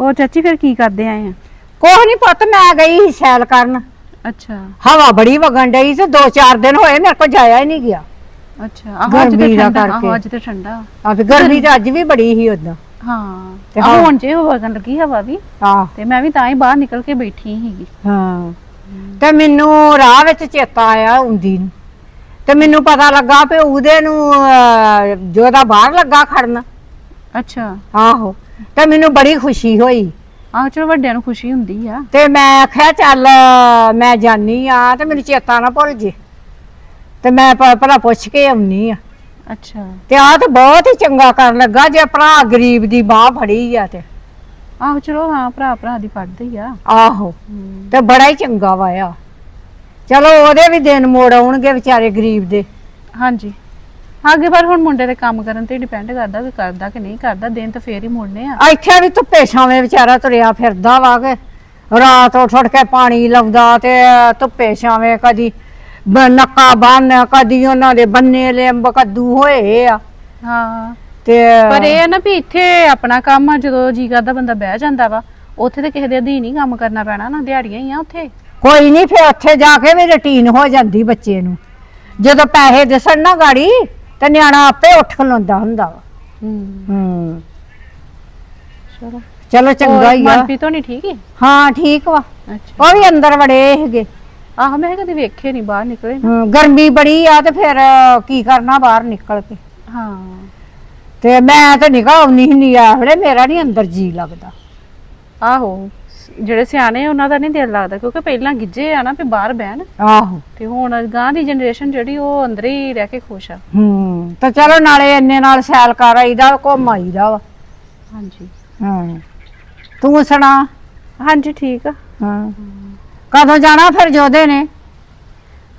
ਹੋਰ ਚਾਚੀ ਫਿਰ ਕੀ ਕਰਦੇ ਆਏ ਆ? ਕੁਛ ਨਹੀਂ ਪੁੱਤ ਮੈਂ ਗਈ ਸੀ ਸੈਲ ਕਰਨ। ਅੱਛਾ। ਹਵਾ ਬੜੀ ਵਗਣ ਡਈ ਤੇ ਦੋ ਚਾਰ ਦਿਨ ਹੋਏ ਮੇਰੇ ਕੋਲ ਜਾਇਆ ਹੀ ਨਹੀਂ ਗਿਆ। ਅੱਛਾ ਆਹੋ ਅੱਜ ਤੇ ਗਰਮੀ ਦਾ ਠੰਡਾ ਆਹੋ ਕਰਕੇ। ਅੱਜ ਤੇ ਠੰਡਾ। ਆ ਵੀ ਗਰਮੀ ਤਾਂ ਅੱਜ ਵੀ ਬੜੀ ਸੀ ਉਦੋਂ। ਹਾਂ ਤੇ ਆਹ ਹਾਂ। ਹੁਣ ਜੇ ਵਗਣ ਲੱਗੀ ਹਵਾ ਵੀ। ਆਹ ਤੇ ਮੈਂ ਵੀ ਤਾਂ ਹੀ ਬਾਹਰ ਨਿਕਲ ਕੇ ਬੈਠੀ ਸੀਗੀ। ਹਾਂ। ਤੇ ਮੈਨੂੰ ਰਾਹ ਵਿੱਚ ਚੇਤਾ ਆਇਆ ਹੁੰਦੀ ਨੂੰ। ਤੇ ਮੈਨੂੰ ਪਤਾ ਲੱਗਾ ਵੀ ਉਹਦੇ ਨੂੰ ਅਹ, ਜੋਦਾ ਬਾਹਰ ਲੱਗਾ ਖੜਨ। ਅੱਛਾ। ਆਹੋ। ਤੇ ਮੈਨੂੰ ਬੜੀ ਖੁਸ਼ੀ ਹੋਈ। ਆਹ ਚਲੋ ਵੱਡਿਆਂ ਨੂੰ ਖੁਸ਼ੀ ਹੁੰਦੀ ਆ। ਤੇ ਮੈਂ ਆਖਿਆ ਚੱਲ ਮੈਂ ਜਾਨੀ ਆ ਤੇ ਮੈਨੂੰ ਚੇਤਾ ਨਾ ਭੁੱਲ ਜੇ। ਤੇ ਮੈਂ ਭ- ਭਲਾ ਪੁੱਛ ਕੇ ਆਉਣੀ ਆ। ਅੱਛਾ। ਤੇ ਆ ਤੇ ਬਹੁਤ ਹੀ ਚੰਗਾ ਕਰਨ ਲੱਗਾ ਜੇ ਭਰਾ ਗਰੀਬ ਦੀ ਬਾਹ ਫੜੀ ਆ ਤੇ। ਆਹੋ ਚਲੋ ਹਾਂ ਭਰਾ ਭਰਾ ਦੀ ਪੜਦੇ ਹੀ ਆ। ਆਹੋ ਤੇ ਬੜਾ ਹੀ ਚੰਗਾ ਵਾਇਆ ਚਲੋ ਉਹਦੇ ਵੀ ਦਿਨ ਮੋੜ ਆਉਣਗੇ ਵਿਚਾਰੇ ਗਰੀਬ ਦੇ। ਹਾਂਜੀ। ਅੱਗੇ ਪਰ ਹੁਣ ਮੁੰਡੇ ਦੇ ਕੰਮ ਕਰਨ ਤੇ ਡਿਪੈਂਡ ਕਰਦਾ ਵੀ ਕਰਦਾ ਕਿ ਨਹੀਂ ਕਰਦਾ ਦਿਨ ਤਾਂ ਫੇਰ ਹੀ ਮੁੜਨੇ ਆ। ਇੱਥੇ ਵੀ ਧੁੱਪੇ ਛਾਵੇਂ ਵਿਚਾਰਾ ਤੁਰਿਆ ਫਿਰਦਾ ਵਾ ਕੇ ਰਾਤ ਉੱਠ ਉੱਠ ਕੇ ਪਾਣੀ ਲਾਉਂਦਾ ਤੇ ਧੁੱਪੇ ਛਾਵੇਂ ਕਦੀ ਬ- ਨੱਕਾ ਬੰਨ ਕਦੀ ਉਹਨਾਂ ਦੇ ਬੰਨੇ ਲਿੰਬ ਕੱਦੂ ਹੋਏ ਆ। ਹਾਂ। ਤੇ ਪਰ ਇਹ ਆ ਨਾ ਵੀ ਇੱਥੇ ਆਪਣਾ ਕੰਮ ਆ ਜਦੋਂ ਜੀ ਕਰਦਾ ਬੰਦਾ ਬਹਿ ਜਾਂਦਾ ਵਾ ਉੱਥੇ ਤੇ ਕਿਸੇ ਦੇ ਅਧੀਨ ਹੀ ਕੰਮ ਕਰਨਾ ਪੈਣਾ ਨਾ ਦਿਹਾੜੀਆਂ ਹੀ ਆ ਉੱਥੇ। ਕੋਈ ਨਹੀਂ ਫਿਰ ਉੱਥੇ ਜਾ ਕੇ ਵੀ ਰੁਟੀਨ ਹੋ ਜਾਂਦੀ ਬੱਚੇ ਨੂੰ। ਜਦੋਂ ਪੈਸੇ ਦਿਸਣ ਨਾ ਗਾੜੀ ਤੇ ਨਿਆਣਾ ਆਪੇ ਉੱਠ ਖਲੋਂਦਾ ਹੁੰਦਾ ਵਾ। ਹੂੰ। ਹੂੰ। ਚਲੋ। ਚਲੋ ਚੰਗਾ ਹੀ ਆ। ਮਨਪ੍ਰੀਤ ਹੋਣੀ ਠੀਕ ਹੈ ਹਾਂ ਠੀਕ ਵਾ। ਅੱਛਾ। ਉਹ ਵੀ ਅੰਦਰ ਵੜੇ ਹੈਗੇ ਆਹ ਮੈਂ ਕਦੇ ਵੇਖੇ ਨਹੀਂ ਬਾਹਰ ਨਿਕਲੇ। ਹਮ, ਗਰਮੀ ਬੜੀ ਆ ਤੇ ਫਿਰ ਕੀ ਕਰਨਾ ਬਾਹਰ ਨਿਕਲ ਕੇ। ਹਾਂ। ਤੇ ਮੈਂ ਤਾਂ ਨਿਕਾ ਆਉਣੀ ਨਹੀਂ ਆ ਵੇਲੇ ਮੇਰਾ ਨਹੀਂ ਅੰਦਰ ਜੀ ਲੱਗਦਾ। ਆਹੋ। ਜਿਹੜੇ ਸਿਆਣੇ ਉਹਨਾਂ ਦਾ ਨਹੀਂ ਦਿਲ ਲੱਗਦਾ ਕਿਉਂਕਿ ਪਹਿਲਾਂ ਗਿੱਜੇ ਆ ਨਾ ਵੀ ਬਾਹਰ ਬਹਿਣ। ਆਹੋ। ਤੇ ਹੁਣ ਗਾਂ ਦੀ ਜਨਰੇਸ਼ਨ ਜਿਹੜੀ ਉਹ ਅੰਦਰ ਹੀ ਰਹਿ ਕੇ ਖੁਸ਼ ਆ। ਹੂੰ ਤੇ ਚਲੋ ਨਾਲੇ ਇੰਨੇ ਨਾਲ ਸੈਲ ਕਰ ਆਈਦਾ ਘੁੰਮ ਆਈਦਾ ਵਾ। ਹਾਂਜੀ। ਹਾਂ। ਤੂੰ ਸੁਣਾ? ਹਾਂਜੀ ਠੀਕ ਆ। ਹਾਂ। ਕਦੋਂ ਜਾਣਾ ਫਿਰ ਜੋਦੇ ਨੇ?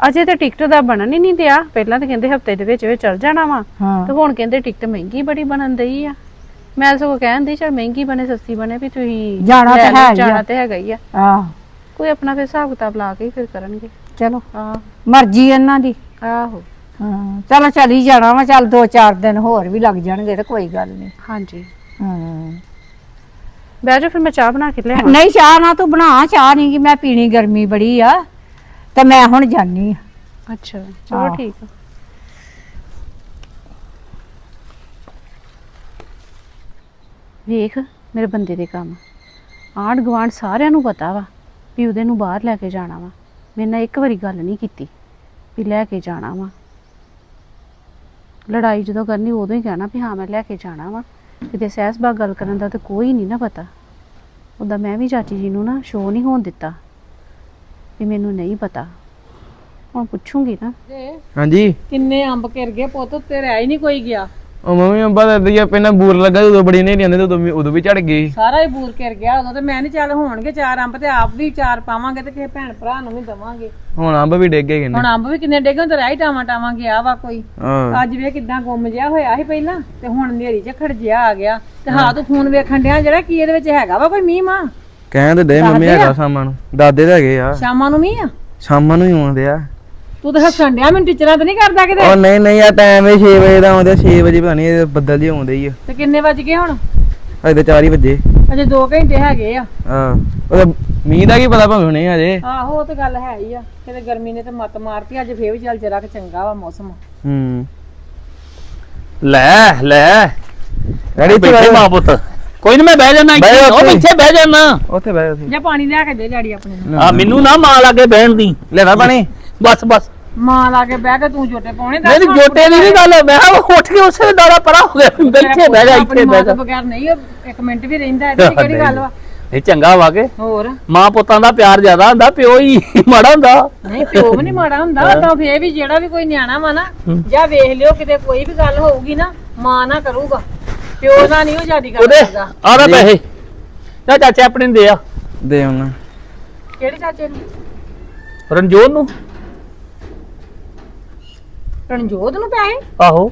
ਅਜੇ ਤੇ ਟਿਕਟ ਦਾ ਬਣਨ ਹੀ ਨਹੀਂ ਦਿਆ। ਪਹਿਲਾਂ ਤਾਂ ਕਹਿੰਦੇ ਹਫ਼ਤੇ ਦੇ ਵਿੱਚ ਵਿੱਚ ਚਲ ਜਾਣਾ ਵਾ। ਹਾਂ। ਤੇ ਹੁਣ ਕਹਿੰਦੇ ਟਿਕਟ ਮਹਿੰਗੀ ਬੜੀ ਬਣਨ ਦਈ ਆ। ਮੈਂ ਸਗੋਂ ਕਹਿੰਦੀ ਚਲ ਮਹਿੰਗੀ ਬਣੇ ਸਸਤੀ ਬਣੇ ਵੀ ਤੁਸੀਂ ਜਾਣਾ ਲੈ ਤਾਂ ਲਓ, ਹੈ ਹੀ ਆ। ਜਾਣਾ ਤੇ ਹੈਗਾ ਹੀ ਆ। ਆਹ। ਕੋਈ ਆਪਣਾ ਫਿਰ ਹਿਸਾਬ ਕਿਤਾਬ ਲਾ ਕੇ ਹੀ ਫਿਰ ਕਰਨਗੇ। ਚਲੋ। ਆਹ। ਮਰਜ਼ੀ ਇਹਨਾਂ ਦੀ। ਆਹੋ। ਹਾਂ ਚਲੋ ਚਲੀ ਜਾਣਾ ਵਾ ਚੱਲ ਦੋ ਚਾਰ ਦਿਨ ਹੋਰ ਵੀ ਲੱਗ ਜਾਣਗੇ ਤੇ ਕੋਈ ਗੱਲ ਨਹੀਂ ਹਾਂਜੀ। ਹਾਂ। ਬਹਿ ਫਿਰ ਮੈਂ ਚਾਹ ਬਣਾ ਕੇ ਲਿਆਵਾਂ। ਨਹੀਂ ਚਾਹ ਨਾ ਤੂੰ ਬਣਾ ਚਾਹ ਨਹੀਂ ਕਿ ਮੈਂ ਪੀਣੀ ਗਰਮੀ ਬੜੀ ਆ ਤੇ ਮੈਂ ਹੁਣ ਜਾਨੀ ਆ। ਅੱਛਾ ਚਲੋ ਆਹ। ਠੀਕ ਆ। ਵੇਖ ਮੇਰੇ ਬੰਦੇ ਦੇ ਕੰਮ। ਆਂਢ ਗੁਆਂਢ ਸਾਰਿਆਂ ਨੂੰ ਪਤਾ ਵਾ ਵੀ ਉਹਦੇ ਨੂੰ ਬਾਹਰ ਲੈ ਕੇ ਜਾਣਾ ਵਾ। ਮੇਰੇ ਨਾਲ ਇੱਕ ਵਾਰੀ ਗੱਲ ਨਹੀਂ ਕੀਤੀ ਵੀ ਲੈ ਕੇ ਜਾਣਾ ਵਾ। ਲੜਾਈ ਜਦੋਂ ਕਰਨੀ ਉਦੋਂ ਹੀ ਕਹਿਣਾ ਵੀ ਹਾਂ ਮੈਂ ਲੈ ਕੇ ਜਾਣਾ ਵਾ। ਕਿਤੇ ਸਹਿਸਬਾਗ ਗੱਲ ਕਰਨ ਦਾ ਤੇ ਕੋਈ ਨਹੀਂ ਨਾ ਪਤਾ। ਉਹਦਾ ਮੈਂ ਵੀ ਚਾਚੀ ਜੀ ਨੂੰ ਨਾ ਸ਼ੋਅ ਨਹੀਂ ਹੋਣ ਦਿੱਤਾ ਵੀ ਮੈਨੂੰ ਨਹੀਂ ਪਤਾ। ਹੁਣ ਪੁੱਛੂੰਗੀ ਨਾ। ਹਾਂਜੀ। ਕਿੰਨੇ ਅੰਬ ਘਿਰ ਗਏ ਪੁੱਤ ਉੱਤੇ ਰਹਿ ਹੀ ਨਹੀਂ ਕੋਈ ਗਿਆ। ਉਹ ਮੰਮੀ ਅੰਬਾ ਦਾ ਦਈਆ ਪਹਿਲਾਂ ਬੂਰ ਲੱਗਾ ਉਦੋਂ ਬੜੀ ਨਹੀਂ ਆਉਂਦੇ ਉਦੋਂ ਵੀ ਉਦੋਂ ਵੀ ਝੜ ਗਈ। ਸਾਰਾ ਹੀ ਬੂਰ ਘਿਰ ਗਿਆ ਉਦੋਂ ਤੇ ਮੈਂ ਨਹੀਂ ਚੱਲ ਹੋਣਗੇ ਚਾਰ ਅੰਬ ਤੇ ਆਪ ਵੀ ਚਾਰ ਪਾਵਾਂਗੇ ਤੇ ਕਿਸੇ ਭੈਣ ਭਰਾ ਨੂੰ ਵੀ ਦਵਾਂਗੇ। ਹੁਣ ਅੰਬ ਵੀ ਡਿੱਗ ਗਏ ਕਿੰਨੇ। ਹੁਣ ਅੰਬ ਵੀ ਕਿੰਨੇ ਡੇਗੋਂ ਤੇ ਰਹਿ ਟਾਵਾਂ ਟਾਵਾਂ ਗਿਆ ਵਾ ਕੋਈ। ਹਾਂ। ਅੱਜ ਵੇ ਕਿਦਾਂ ਗੁੰਮ ਜਿਆ ਹੋਇਆ ਸੀ ਪਹਿਲਾਂ ਤੇ ਹੁਣ ਨੇਰੀ ਝਖੜ ਜਿਆ ਆ ਗਿਆ। ਤੇ ਹਾਂ ਤੂੰ ਫੋਨ ਵੇਖਣ ਡਿਆ ਜਿਹੜਾ ਕੀ ਇਹਦੇ ਵਿੱਚ ਹੈਗਾ ਵਾ ਕੋਈ ਮੀਂਹ ਮਾ ਕਹਿੰਦੇ ਦੇ ਮੰਮੀ ਹੈਗਾ ਸ਼ਾਮਾਂ ਨੂੰ। ਦਾਦੇ ਦੇ ਹੈਗੇ ਆ। ਸ਼ਾਮਾਂ ਨੂੰ ਮੀਂਹ ਆ? ਸ਼ਾਮਾਂ ਨੂੰ ਹੀ ਆਉਂਦੇ ਆ। ਤੂੰ ਤਾਂ ਹੱਸਣ ਡਿਆ ਮੈਨੂੰ ਟੀਚਰਾਂ ਤੇ ਨਹੀਂ ਕਰਦਾ ਕਿਤੇ। ਉਹ ਨਹੀਂ ਨਹੀਂ ਆ ਟਾਈਮ ਇਹ 6 ਵਜੇ ਦਾ ਆਉਂਦੇ 6 ਵਜੇ ਪਤਾ ਨਹੀਂ ਇਹ ਬੱਦਲ ਜਿਹੇ ਆਉਂਦੇ ਹੀ ਆ। ਤੇ ਕਿੰਨੇ ਵੱਜ ਗਏ ਹੁਣ? ਅਜੇ ਤਾਂ 4 ਹੀ ਵਜੇ। ਅਜੇ 2 ਘੰਟੇ ਹੈਗੇ ਆ। ਹਾਂ ਉਹ ਮੀਂਹ ਦਾ ਕੀ ਪਤਾ ਭਾਵੇਂ ਹੁਣੇ ਆ ਜੇ। ਆਹੋ ਉਹ ਤੇ ਗੱਲ ਹੈ ਹੀ ਆ। ਕਿਤੇ ਗਰਮੀ ਨੇ ਤੇ ਮੱਤ ਮਾਰਤੀ ਅੱਜ ਫੇਰ ਵੀ ਚੱਲ ਜਰਾ ਕਿ ਚੰਗਾ ਵਾ ਮੌਸਮ। ਹੂੰ। ਲੈ ਲੈ। ਰੈਡੀ ਬੈਠੇ ਮਾਂ ਪੁੱਤ। ਕੋਈ ਨਹੀਂ ਮੈਂ ਬਹਿ ਜਾਣਾ ਉਹ। ਇੱਥੇ ਬਹਿ ਜਾਣਾ ਉੱਥੇ ਬਹਿ ਉੱਥੇ। ਜਾਂ ਪਾਣੀ ਲਿਆ ਕੇ ਦੇ ਡੈਡੀ ਆਪਣੇ ਨੂੰ। ਆ ਮੈਨੂੰ ਨਾ ਮਾਂ ਲਾਗੇ ਬਹਿਣ ਦੀ। ਲੈਣਾ ਪਾਣੀ। ਬਸ ਬਸ। ਮਾਂ ਲਾ ਕੇ ਬਹਿ ਕੇ ਤੂੰ ਜੋਟੇ ਪਾਉਣੇ ਨਹੀਂ ਨਹੀਂ, ਜੋਟੇ ਦੀ ਨਹੀਂ ਗੱਲ ਮੈਂ ਕਿਹਾ ਉਹ ਉੱਠ ਕੇ ਉਸੇ ਦਾੜਾ ਪਰਾ ਹੋ ਗਿਆ ਇੱਥੇ ਬਹਿ ਜਾ ਇੱਥੇ ਬਹਿ ਜਾ। ਬਗੈਰ ਨਹੀਂ ਉਹ ਇੱਕ ਮਿੰਟ ਵੀ ਰਹਿੰਦਾ ਇਹਦੀ ਕਿਹੜੀ ਗੱਲ ਵਾ? ਇਹ ਚੰਗਾ ਵਾ ਕੇ। ਹੋਰ? ਮਾਂ ਪੁੱਤਾਂ ਦਾ ਪਿਆਰ ਜ਼ਿਆਦਾ ਹੁੰਦਾ ਪਿਓ ਹੀ ਮਾੜਾ ਹੁੰਦਾ। ਨਹੀਂ ਪਿਓ ਵੀ ਨਹੀਂ ਮਾੜਾ ਹੁੰਦਾ ਤਾਂ ਫੇਰ ਵੀ ਜਿਹੜਾ ਵੀ ਕੋਈ ਨਿਆਣਾ ਵਾ ਨਾ ਜਾਂ ਵੇਖ ਲਿਓ ਕਿਤੇ ਕੋਈ ਵੀ ਗੱਲ ਹੋਊਗੀ ਨਾ ਮਾਂ ਨਾ ਕਰੂਗਾ। ਪਿਓ ਨਾਲ ਨਹੀਂ ਉਹ ਜਿਆਦੀ ਕਰ ਉਹਦੇ ਸਕਦਾ ਆ ਲੈ ਪੈਸੇ। ਜਾ ਚਾਚੇ ਆਪਣੇ ਨੂੰ ਦੇ ਆ। ਦੇ ਉਹਨਾਂ ਕਿਹੜੇ ਚਾਚੇ ਨੂੰ? ਰਣਜੋਤ ਨੂੰ। ਰਣਜੋਤ ਨੂੰ ਪੈਸੇ? ਆਹੋ।